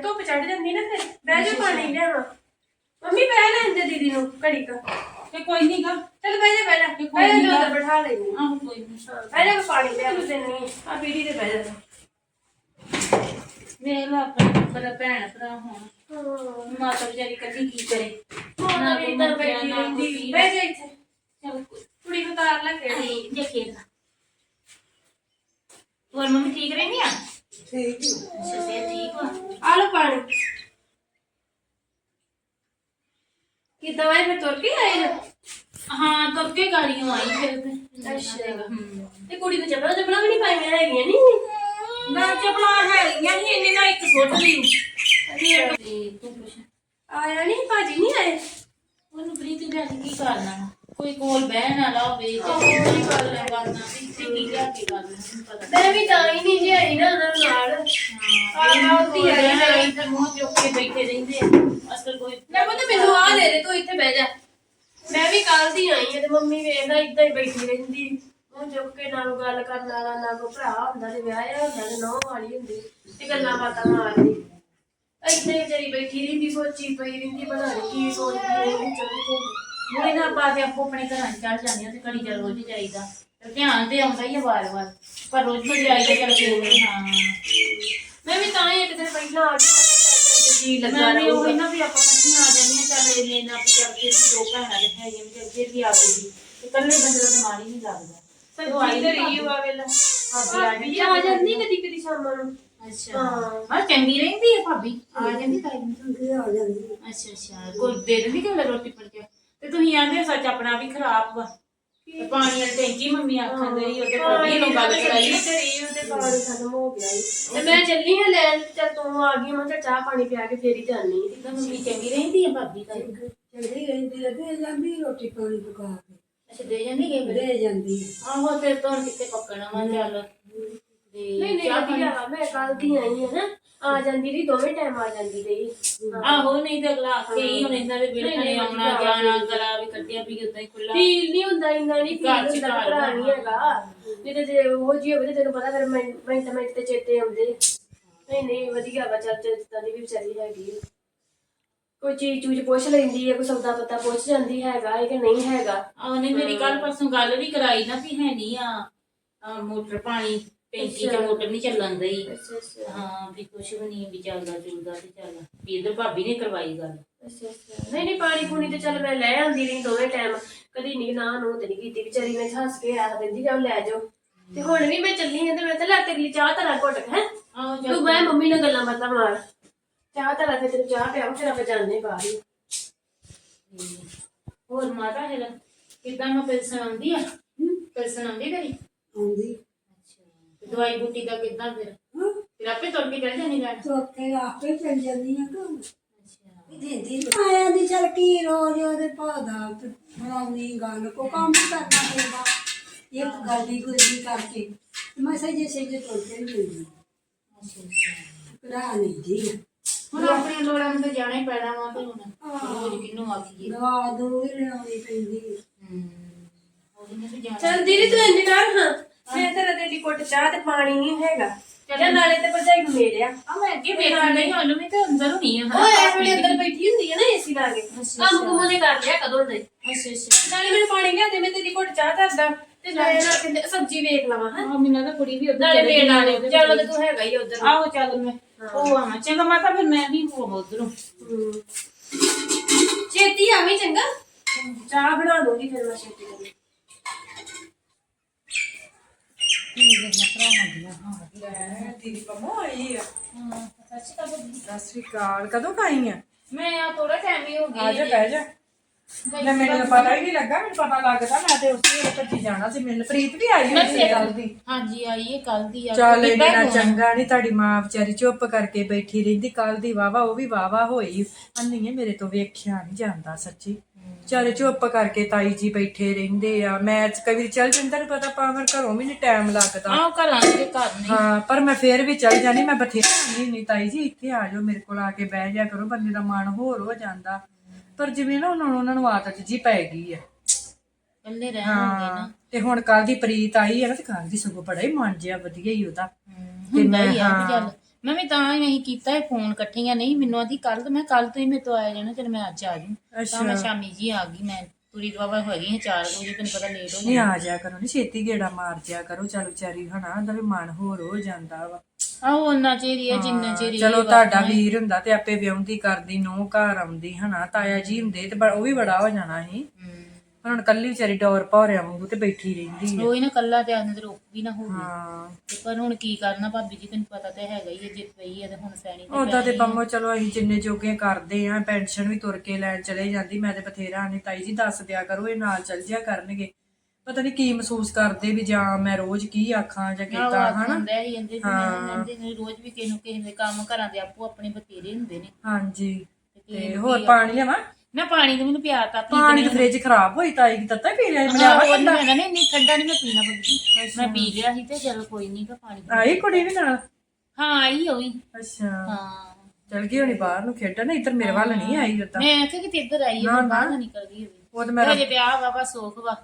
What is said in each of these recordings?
ਧੁੱਪ ਚੜ ਜਾਂਦੀ ਨਾ ਫਿਰ ਬਹਿ ਜਾ ਪਾਣੀ ਲਿਆਵਾਂ ਮੰਮੀ ਬਹਿ ਲੈਂਦੇ ਦੀਦੀ ਨੂੰ ਘੜੀ ਕ ਤੇ ਕੋਈ ਨਹੀਂ ਗਾ ਚਲ ਬਹਿ ਜਾ ਬਹਿ ਜਾ ਕੋਈ ਬਹਿ ਜਾ ਨੀ ਜੋ ਗਾ। ਉੱਧਰ ਬਿਠਾ ਲੈਂਦੀ ਆਹੋ ਕੋਈ ਨਹੀਂ ਹਾਂ, ਬਹਿ ਜਾ ਮੈਂ ਪਾਣੀ ਲਿਆ ਤੂੰ ਦੇਣੀ ਆ ਪੀੜੀ ਤੇ ਬਹਿ ਜਾ ਵੇਖ ਲਾ ਆਪਣੇ ਪਰ ਭੈਣ ਭਰਾ ਹੋਣ ਹਾਂ ਮਾਤਾ ਵਿਚਾਰੀ ਕੱਲੀ ਕੀ ਕਰੇ ਮਾਂ ਵੀ ਤਾਂ ਬੈਠੀ ਰਹਿੰਦੀ ਬਹਿ ਜਾ ਇੱਥੇ ਚਲ ਕੋਈ ਕੁੜੀ ਨੂੰ ਤਾਰ ਲੈ ਕੇ ਨਹੀਂ ਜੇ ਖੇਡ ਹੋਰ ਮੰਮੀ ਠੀਕ ਰਹਿੰਦੀ ਆ ਠੀਕ ਅੱਛਾ ਸੇ ਠੀਕ ਵਾ ਆ ਲੋ ਪਾਣੀ ਕਿਦਾਂ ਆਏ ਫਿਰ ਤੁਰ ਕੇ ਆਏ ਨਾ ਹਾਂ ਤੁਰ ਕੇ ਗਾੜੀਆਂ ਆਈ ਫਿਰ ਤੇ ਅੱਛਾ। ਹੂੰ ਤੇ ਕੁੜੀ ਨੂੰ ਚੱਪਲਾਂ ਚੱਪਲਾਂ ਵੀ ਨਹੀਂ ਪਾਈਆਂ ਹੈਗੀਆਂ ਨਹੀਂ ਨਾ ਚਪਲਾ ਹੈਗੀਆਂ ਨਹੀਂ ਇੰਨੇ ਨਾਲ ਇੱਕ ਸੁੱਟ ਲਈ। ਤੇ ਤੂੰ ਪੁੱਛ। ਆਇਆ ਨਹੀਂ ਭਾਜੀ ਨਹੀਂ ਆਏ? ਉਹਨੂੰ ਪ੍ਰੀਤ ਦੇ ਅੱਜ ਕੀ ਕਰਨਾ ਵਾ? ਕੋਈ ਕੋਲ ਬਹਿ ਨਾ ਲਾਵੇ ਤੇ ਕੋਈ ਗੱਲ ਨਾ ਕਰਨਾ ਤੇ ਇੱਥੇ ਕੀ ਲਿਆ ਕੇ ਕਰਨਾ ਤੈਨੂੰ ਪਤਾ ਮੈਂ ਵੀ ਤਾਂ ਹੀ ਨਹੀਂ ਜੀ ਆਈ ਨਾ ਉਹਨਾਂ ਨਾਲ। ਹਾਂ ਆਉਂਦੀ ਆ ਰਹੀ ਹੈ। ਇੱਧਰ ਮੂੰਹ ਚੁੱਕ ਕੇ ਬੈਠੇ ਰਹਿੰਦੇ ਆ। ਅਸਲ ਕੋਈ ਮੈਂ ਪਤਾ ਮੈਨੂੰ ਆ ਦੇ ਦੇ ਤੂੰ ਇੱਥੇ ਬਹਿ ਜਾ। ਮੈਂ ਵੀ ਕੱਲ ਦੀ ਆਈ ਹਾਂ ਤੇ ਮੰਮੀ ਵੇਖਦਾ ਇੱਦਾਂ ਹੀ ਬੈਠੀ ਰਹਿੰਦੀ। ਉਹ ਚੁੱਕ ਕੇ ਨਾਲ ਗੱਲ ਕਰਨ ਵਾਲਾ ਨਾ ਕੋ ਭਰਾ ਹੁੰਦਾ ਤੇ ਵਿਆਹਿਆ ਹੁੰਦਾ ਤੇ ਨੌ ਵਾਲੀ ਹੁੰਦੀ ਤੇ ਗੱਲਾਂ ਬਾਤਾਂ ਮਾਰਦੀ। ਇੱਥੇ ਵਿਚਾਰੀ ਬੈਠੀ ਰਹਿੰਦੀ ਸੋਚੀ ਪਈ ਰਹਿੰਦੀ ਪਤਾ ਨਹੀਂ ਕੀ ਸੋਚਦੀ ਰਹਿੰਦੀ ਚੌਵੀ ਘੰਟੇ ਮੋਏ ਨਾ ਪਾ ਕੇ ਆਪੋ ਆਪਣੇ ਘਰਾਂ ਚ ਚੜ ਜਾਂਦੇ ਆ ਤੇ ਘੜੀ ਚੱਲ ਰੋਜ਼ ਜਾਈਦਾ। ਤੇ ਧਿਆਨ ਤੇ ਆਉਂਦਾ ਹੀ ਆ ਵਾਰ-ਵਾਰ ਪਰ ਰੋਜ਼ ਤੋਂ ਜਾਈਦਾ ਚੱਲ ਫੇਰ ਹਾਂ। ਮੈਂ ਵੀ ਤਾਂ ਹੀ ਇੱਕ ਦਿਨ ਪਹਿਲਾਂ ਆ ਗਈ ਮੈਂ ਕਿਹਾ ਚੱਲ ਚੱਲ ਜੀ ਲੱਗਾ ਮੈਂ ਵੀ ਉਹ ਨਾ ਵੀ ਆਪਾਂ ਇਕੱਠੀਆਂ ਆ ਜਾਂਦੀਆਂ ਚੱਲ ਇੰਨੇ ਨਾ ਵੀ ਚੱਲ ਦੋ ਭੈਣਾਂ ਦੇ ਹੈਗੀਆਂ ਵੀ ਚੱਲ ਫਿਰ ਵੀ ਆ ਗਈ। ਤੇ ਇਕੱਲੇ ਬੰਦੇ ਦਾ ਤਾਂ ਹੀ ਨਹੀਂ ਲੱਗਦਾ। ਸੱਚੀ ਤੇ ਰਹੀ ਵਾ ਵੇਲਾ ਭਾਬੀ ਆ ਜਾਂਦੀ ਕਦੀ ਕਦੀ ਸ਼ਾਮਾਂ ਨੂੰ। ਅੱਛਾ। ਹਾਂ। ਹਾਂ ਚੰਗੀ ਰਹਿੰਦੀ ਹੈ ਭਾਬੀ। ਆ ਜਾਂਦੀ ਤਾਈ ਨੂੰ ਚੰਗੀ ਆ ਜਾਂਦੀ ਅੱਛਾ ਅੱਛਾ। ਕੋਈ ਦੇ ਦਿੰਦੀ ਕਿ ਰੋਟੀ ਪੜ ਕੇ? ਤੇ ਤੁਸੀਂ ਆਂਦੇ ਸੱਚ ਆਪਣਾ ਵੀ ਖਰਾਬ ਵਾ। ਤੇ ਪਾਣੀ ਵਾਲੀ ਟੈਂਕੀ ਮੰਮੀ ਆਖਣ ਦੇ ਉਹਦੇ ਭਾਬੀ ਨੂੰ ਗੱਲ ਕਰਾਈ। ਤੇ ਰਹੀ ਉਹਦੇ ਪਾਣੀ ਖਤਮ ਹੋ ਗਿਆ ਈ। ਤੇ ਮੈਂ ਚੱਲੀ ਹਾਂ ਲੈਣ ਚੱਲ ਤੂੰ ਆ ਗਈ ਮੈਂ ਕਿਹਾ ਚਾਹ ਪਾਣੀ ਪਿਆ ਕੇ ਫੇਰ ਹੀ ਜਾਣੀ ਤਾਂ ਮੰਮੀ ਚੰਗੀ ਰਹਿੰਦੀ ਹੈ ਭਾਬੀ ਤਾਈ ਚੰਗੀ ਰਹਿੰਦੀ ਹੈ ਦੇ ਜਾਂਦੀ ਰੋਟੀ ਪਾਣੀ ਪਕਾ ਕੇ। ਅੱਛਾ ਦੇ ਜਾਂਦੀ ਕਿ ਦੇ ਜਾਂਦੀ ਹੈ ਆਹੋ ਤੇ ਤੋਂ ਕਿੱਥੇ ਪੱਕਣਾ ਵਾ ਚੱਲ। ਤੇ ਨਹੀਂ ਨਹੀਂ ਚਾਹ ਪਾਣੀ- ਵਧੀਆ ਵਾ, ਮੈਂ ਕੱਲ ਦੀ ਆਈ ਹਾਂ ਨਾ ਆ ਜਾਂਦੀ ਰਹੀ ਦੋਵੇਂ ਟਾਈਮ ਆ ਜਾਂਦੀ ਰਹੀ। ਆਹੋ ਨਹੀਂ ਤੇ ਅਗਲਾ ਆਖੇ ਹੀ ਹੁਣ ਇਹਨਾਂ ਦੇ ਨਹੀਂ, ਬਿਲਕੁਲ ਨਹੀਂ, ਆਉਣਾ ਵਧੀਆ ਵਾ। ਜਾਣਾ ਗਲਾ ਵੀ ਕੱਟਿਆ ਵੀ ਉਦਾਂ ਹੀ ਖੁੱਲਾ ਫੀਲ ਨਹੀਂ ਹੁੰਦਾ ਇੰਨਾ ਨਹੀਂ ਫੀਲ ਘਰ ਚ ਹੁੰਦਾ ਘਰ ਭਰਾ ਵਾ। ਨਹੀਂ ਹੈਗਾ। ਨਹੀਂ ਤੇ ਜੇ ਉਹ ਜੀ ਹੋਵੇ ਤੇ ਤੈਨੂੰ ਪਤਾ ਫਿਰ ਮਿੰਟ ਮਿੰਟ ਮਿੰਟ ਤੇ ਚੇਤੇ ਆਉਂਦੇ। ਨਹੀਂ ਨਹੀਂ ਵਧੀਆ ਵਾ ਚੱਲ ਚੱਲ ਜਿੱਦਾਂ ਦੀ ਵੀ ਵਿਚਾਰੀ ਹੈਗੀ ਆ। ਕੋਈ ਚੀਜ਼ ਚੂਜ ਪੁੱਛ ਲੈਂਦੀ ਹੈ ਕੋਈ ਸੌਦਾ ਪਤਾ ਪੁੱਛ ਜਾਂਦੀ ਹੈਗਾ ਹੈ ਕਿ ਨਹੀਂ ਹੈਗਾ। ਉਹਨੇ ਮੇਰੀ ਕੱਲ ਪਰਸੋਂ ਗੱਲ ਵੀ ਕਰਾਈ ਨਾ ਵੀ ਹੈ ਨਹੀਂ ਆ। ਮੋਟਰ ਪਾਣੀ ਟੈਂਕੀ ਚ ਅੱਛਾ। ਮੋਟਰ ਨਹੀਂ ਚੱਲਣ ਦਈ। ਅੱਛਾ ਅੱਛਾ। ਹਾਂ ਵੀ ਕੁਛ ਵੀ ਨਹੀਂ ਵੀ ਚੱਲਦਾ ਚੁਲਦਾ ਤੇ ਚੱਲ। ਵੀ ਇਧਰ ਭਾਬੀ ਨੇ ਕਰਵਾਈ ਗੱਲ। ਅੱਛਾ ਅੱਛਾ। ਨਹੀਂ ਨਹੀਂ ਪਾਣੀ ਪੂਣੀ ਤੇ ਚੱਲ ਮੈਂ ਲੈ ਆਉਂਦੀ ਰਹੀ ਦੋਵੇਂ ਟਾਈਮ ਕਦੀ ਨਹੀਂ ਨਾ ਨੂੰ ਤੇ ਨਹੀਂ ਕੀਤੀ ਵਿਚਾਰੀ ਨੇ ਹੱਸ ਕੇ ਆਖ ਦਿੰਦੀ ਜਾਓ ਲੈ ਜਾਓ। ਤੇ ਹੁਣ ਵੀ ਮੈਂ ਚੱਲੀ ਹਾਂ ਤੇ ਮੈਂ ਤਾਂ ਲੈ ਤੇਰੇ ਲਈ ਚਾਹ ਧਰਾਂ ਘੁੱਟ ਹੈ? ਆਹੋ ਤੂੰ ਮੈਂ ਮੰਮੀ ਨਾਲ ਗੱਲਾਂ ਬਾਤਾਂ ਮਾਰ। ਚਾਹ ਤੇ ਤੈਨੂੰ ਚਾਹ ਪਿਆਵਾਂ ਫਿਰ ਆਪਾਂ ਜਾਂਦੇ ਹਾਂ ਬਾਹਰ ਹੀ। ਹੋਰ ਮਾਤਾ ਹੈਗਾ ਕਿਦਾਂ ਮੈਂ ਪੈਸਾ ਆਉਂਦੀ ਆ? ਪੈਸਾ ਆਉਂਦੀ ਤੇਰੀ? ਆਉਂਦੀ। ਅੱਛਾ ਤੇ ਦਵਾਈ ਬੂਟੀ ਦਾ ਕਿਦਾਂ ਫਿਰ? ਫਿਰ ਆਪੇ ਤੁਰ ਕੇ ਚੱਲ ਜਾਣੀ ਲੈਣ ਚੋਕੇ ਆਪੇ ਚੱਲ ਜਾਂਦੀ ਆ ਘਰ। ਅੱਛਾ। ਦਿੰਦੀ ਆਇਆ ਦੀ ਚਲ ਕੀ ਰੋਜ਼ ਉਹਦੇ ਭਾਦਾ ਬਣਾਉਣੀ ਗੱਲ ਕੋ ਕੰਮ ਕਰਨਾ ਪੈਂਦਾ ਇੱਕ ਗੱਲ ਦੀ ਗੁਰਦੀ ਕਰਕੇ। ਮੈਂ ਸਹੀ ਜੇ ਜੇ ਤੁਰ ਕੇ ਨਹੀਂ ਮਿਲਦੀ ਅੱਛਾ ਅੱਛਾ। ਕਰਾ ਨਹੀਂ ਦੀ ਹੁਣ ਆਪਣੀਆਂ ਲੋੜਾਂ ਨੂੰ ਤਾਂ ਜਾਣਾ ਹੀ ਪੈਣਾ ਵਾ ਤੇ ਹੁਣ। ਰੋਜ਼ ਕਿੰਨੂੰ ਆਖੀਏ। ਦਵਾ ਦੋ ਵੀ ਲਿਆਉਣੀ ਪੈਂਦੀ ਹੂੰ। ਉਹਦੀ ਨੇ ਤਾਂ ਜਾਣਾ। ਚੱਲ ਦੀਦੀ ਤੂੰ ਇੰਜ ਕਰ ਹਾਂ। ਮੈਂ ਤੇਰਾ ਦੇ ਲਈ ਕੁੱਟ ਚਾਹ ਤੇ ਪਾਣੀ ਨਹੀਂ ਹੈਗਾ। ਜਾਂ ਨਾਲੇ ਤੇ ਭਰਜਾਈ ਨੂੰ ਮੇਰਿਆ ਆ ਮੈਂ ਅੱਗੇ ਵੇਖਣ ਨਹੀਂ ਉਹਨੂੰ ਵੀ ਤੇ ਅੰਦਰ ਹੋਣੀ ਆ ਉਹ ਇਸ ਵੇਲੇ ਅੰਦਰ ਬੈਠੀ ਹੁੰਦੀ ਹੈ ਨਾ ਏਸੀ ਲਾ ਕੇ। ਕੰਮ ਕੁਮ ਨੇ ਕਰ ਲਿਆ ਕਦੋਂ ਦੇ। ਅੱਛਾ ਅੱਛਾ। ਨਾਲੇ ਮੈਨੂੰ ਪਾਣੀ ਲਿਆ ਦੇ ਮੈਂ ਤੇਰੀ ਕੁੱਟ ਚਾਹ ਧਰਦਾ। ਤੇ ਨਾਲੇ ਨਾਲ ਕਹਿੰਦੇ ਸਬਜ਼ੀ ਵੇਖ ਲਵਾਂ ਹਾਂ। ਆ ਮੈਨੂੰ ਤਾਂ ਕੁੜੀ ਵੀ ਉੱਧਰ ਨਾਲੇ ਚਲੇ ਮੇਲ ਗਈ ਨਾਲੇ ਉਹਦੇ ਚੱਲ ਵਿੱਚ। ਤੇ ਤੂੰ ਹੈਗਾ ਹੀ ਉਧਰ। ਆਹੋ ਚੱਲ ਮੈਂ ਉਹ ਆਵਾਂ। ਚੰਗਾ ਮਾਤਾ ਫਿਰ ਮੈਂ ਵੀ ਹੋਵਾਂ ਉਧਰੋਂ। ਛੇਤੀ ਆਵੀਂ ਚੰਗਾ। ਚਾਹ ਬਣਾ ਦੂੰਗੀ ਫਿਰ ਮੈਂ ਛੇਤੀ ਕਰੀ ਦੀਦੀ ਪੰਮੋ ਆਈ ਆ। ਸਤਿ ਸ਼੍ਰੀ ਅਕਾਲ। ਕਦੋਂ ਆਈ ਆ? ਮੈਂ ਆ ਥੋੜਾ ਟਾਈਮ ਹੀ ਹੋ ਗਿਆ ਆ ਜਾ ਬਹਿ ਜਾ। ਲੈ ਮੈਨੂੰ ਪਤਾ ਹੀ ਨਹੀਂ ਲੱਗਾ ਮੈਨੂੰ ਪਤਾ ਲੱਗਦਾ ਮੈਂ ਤੇ ਉਸੇ ਵੇਲੇ ਭੱਜੀ ਜਾਣਾ ਸੀ ਮੈਨੂੰ ਪ੍ਰੀਤ ਵੀ ਆਈ ਹੋਈ ਸੀ ਕੱਲ ਦੀ। ਹਾਂਜੀ ਆਈ ਇਹ ਕੱਲ ਦੀ ਆ ਚੱਲ ਕਿੱਦਾਂ ਇਹਦੇ ਨਾਲ ਹੋਣਾ? ਚੰਗਾ ਨਹੀਂ ਤੁਹਾਡੀ ਮਾਂ ਵਿਚਾਰੀ ਚੁੱਪ ਕਰਕੇ ਬੈਠੀ ਰਹਿੰਦੀ ਕੱਲ ਦੀ ਵਾਵਾ ਉਹ ਵੀ ਵਾਵਾ ਹੋਈ। ਅੰਨੀਏ ਮੇਰੇ ਤੋਂ ਵੇਖਿਆ ਨਹੀਂ ਜਾਂਦਾ ਸੱਚੀ। ਚਾਰੇ ਚੁੱਪ ਕਰਕੇ ਤਾਈ ਜੀ ਬੈਠੇ ਰਹਿੰਦੇ ਆ। ਮੈਂ ਕਈ ਚੱਲ ਜਾਂਦਾ ਨੂੰ ਪਤਾ ਪਾਵਰ ਘਰੋਂ ਵੀ ਨਹੀਂ ਟਾਈਮ ਲੱਗਦਾ। ਆਹ ਘਰਾਂ ਦੇ ਘਰ ਨਹੀਂ। ਹਾਂ ਪਰ ਮੈਂ ਫੇਰ ਵੀ ਚੱਲ ਜਾਨੀ ਮੈਂ ਬਥੇਰਾ ਨਹੀਂ ਨਹੀਂ ਤਾਈ ਜੀ ਇੱਥੇ ਆ ਜਾਓ ਮੇਰੇ ਕੋਲ ਆ ਕੇ ਬਹਿ ਜਾ ਕਰੋ ਬੰਦੇ ਦਾ ਮਨ ਹੋਰ ਹੋ ਜਾਂਦਾ। ਪਰ ਜਿਵੇਂ ਨਾ ਉਹਨਾਂ ਨੂੰ ਉਹਨਾਂ ਨੂੰ ਆਦਤ ਜੀ ਪੈ ਗਈ ਆ। ਇਕੱਲੇ ਰਹਿਣਗੇ ਹਾਂ ਨਾ। ਤੇ ਹੁਣ ਕੱਲ ਦੀ ਪ੍ਰੀਤ ਆਈ ਹੈ ਨਾ ਤੇ ਕੱਲ ਦੀ ਸਗੋਂ ਬੜਾ ਹੀ ਮਨ ਜਿਆ ਵਧੀਆ ਹੀ ਉਹਦਾ। ਹੁੰਦਾ ਹੀ ਆ ਹਾਂ। ਮੈਂ ਵੀ ਤਾਂ ਹੀ ਅਸੀਂ ਕੀਤਾ ਇਹ ਫੋਨ ਇਕੱਠੀਆਂ ਨਹੀਂ ਮੈਨੂੰ ਆਦੀ ਕੱਲ ਤੇ ਮੈਂ ਕੱਲ ਤੋਂ ਹੀ ਮੇਰੇ ਤੋਂ ਆਇਆ ਜਾਣਾ ਚਲ ਮੈਂ ਅੱਜ ਆ ਜੂ। ਤਾਂ ਮੈਂ ਸ਼ਾਮੀ ਜੀ ਆ ਗਈ ਮੈਂ ਤੁਰੀ ਦਵਾ ਹੋ ਗਈ 4 ਵਜੇ ਤੈਨੂੰ ਪਤਾ ਲੇਟ ਹੋ ਨਹੀਂ ਗਈ ਆ ਜਾ ਕਰੋ ਨਹੀਂ ਛੇਤੀ ਗੇੜਾ ਮਾਰ ਜਿਆ ਕਰੋ ਚੱਲ ਵਿਚਾਰੀ ਹਨਾ ਉਹਦਾ ਵੀ ਮਨ ਹੋਰ ਹੋ ਜਾਂਦਾ ਵਾ। ਆ ਉਹਨਾਂ ਚਿਰ ਹੀ ਜਿੰਨਾ ਚਿਰ ਇਹ ਚਲੋ ਤੁਹਾਡਾ ਵੀਰ ਹੁੰਦਾ ਤੇ ਆਪੇ ਵਿਆਹੁੰਦੀ ਕਰਦੀ ਨੋ ਘਰ ਆਉਂਦੀ ਹਨਾ ਤਾਇਆ ਜੀ ਹੁੰਦੇ ਤੇ ਬ- ਉਹ ਵੀ ਬੜਾ ਹੋ ਜਾਣਾ ਸੀ। ਪਰ ਹੁਣ ਕੱਲੀ ਵਿਚਾਰੀ ਡੋਰ ਭੌਰਿਆ ਵਾਂਗੂ ਤੇ ਬੈਠੀ ਰਹਿੰਦੀ ਹੈ। ਉਹੀ ਨਾ ਕੱਲਾ ਤੇ ਤੇ ਰੁਕ ਵੀ ਨਾ ਹੋਵੇ। ਹਾਂ। ਤੇ ਪਰ ਹੁਣ ਕੀ ਕਰਨਾ ਭਾਬੀ ਜੀ ਤੈਨੂੰ ਪਤਾ ਤੇ ਹੈਗਾ ਹੀ ਹੈ ਜਿੱਤ ਪਈ ਹੈ ਤੇ ਹੁਣ ਸੈਣੀ ਤੇ ਉਹਦਾ ਤੇ। ਪੰਮੋ ਚਲੋ ਅਸੀਂ ਜਿੰਨੇ ਜੋਗੇ ਕਰਦੇ ਆ ਪੈਨਸ਼ਨ ਵੀ ਤੁਰ ਕੇ ਲੈਣ ਚਲੇ ਜਾਂਦੀ ਮੈਂ ਤੇ ਬਥੇਰਾ ਨੇ ਤਾਈ ਜੀ ਦੱਸ ਦਿਆ ਕਰੋ ਇਹ ਨਾਲ ਚੱਲ ਜਿਆ ਕਰਨਗੇ। ਪਤਾ ਨਹੀਂ ਕੀ ਮਹਿਸੂਸ ਕਰਦੇ ਵੀ ਜਾਂ ਮੈਂ ਰੋਜ਼ ਕੀ ਆਖਾਂ ਜਾਂ ਕਿਦਾਂ ਹਨਾ? ਹੁੰਦਾ ਹੀ ਜਾਂਦੇ ਤੇ ਮੈਂ ਕਹਿੰਦੇ ਨੇ ਰੋਜ਼ ਵੀ ਕਿਸੇ ਨੂੰ ਕਿਸੇ ਦੇ ਕੰਮ ਘਰਾਂ ਦੇ ਆਪੋ ਆਪਣੇ ਬਤੇਰੇ ਹੁੰਦੇ ਨੇ। ਹਾਂਜੀ। ਤੇ ਤੇ ਹੋਰ। ਪਾਣੀ ਲਿਆਵਾਂ? ਨਾ ਪਾਣੀ ਤੇ ਮੈਨੂੰ ਪਿਆਤਾ ਪੀ ਪਾਣੀ ਦੀ ਫ੍ਰਿਜ ਖਰਾਬ ਹੋਈ ਤਾਈ ਕੀ ਤੱਤਾ ਪੀ ਲਿਆ ਮੈਂ ਉਹ ਨਹੀਂ ਮੈਂ ਨਹੀਂ ਨਹੀਂ ਠੰਡਾ ਨਹੀਂ ਮੈਂ ਪੀਣਾ ਬੱਬੀ ਮੈਂ ਪੀ ਲਿਆ ਸੀ ਤੇ ਚਲੋ ਕੋਈ ਨਹੀਂ ਕਾ ਪਾਣੀ ਆਈ ਕੁੜੀ ਵੀ ਨਾਲ? ਹਾਂ ਆਈ ਹੋਈ ਅੱਛਾ। ਹਾਂ। ਚਲ ਗਈ ਹੋਣੀ ਬਾਹਰ ਨੂੰ ਖੇਡਣ ਇੱਧਰ ਮੇਰੇ ਵੱਲ ਨਹੀਂ ਆਈ ਉਦਾਂ ਮੈਂ ਕਿਹਾ ਕਿ ਇੱਧਰ ਆਈ ਹੈ ਮੈਂ ਬਾਹਰ। ਨਿਕਲ ਗਈ ਉਹ ਤੇ ਮੇਰਾ ਹਜੇ ਵਿਆਹ ਵਾ ਬਸ ਸੁੱਖ ਵਾ।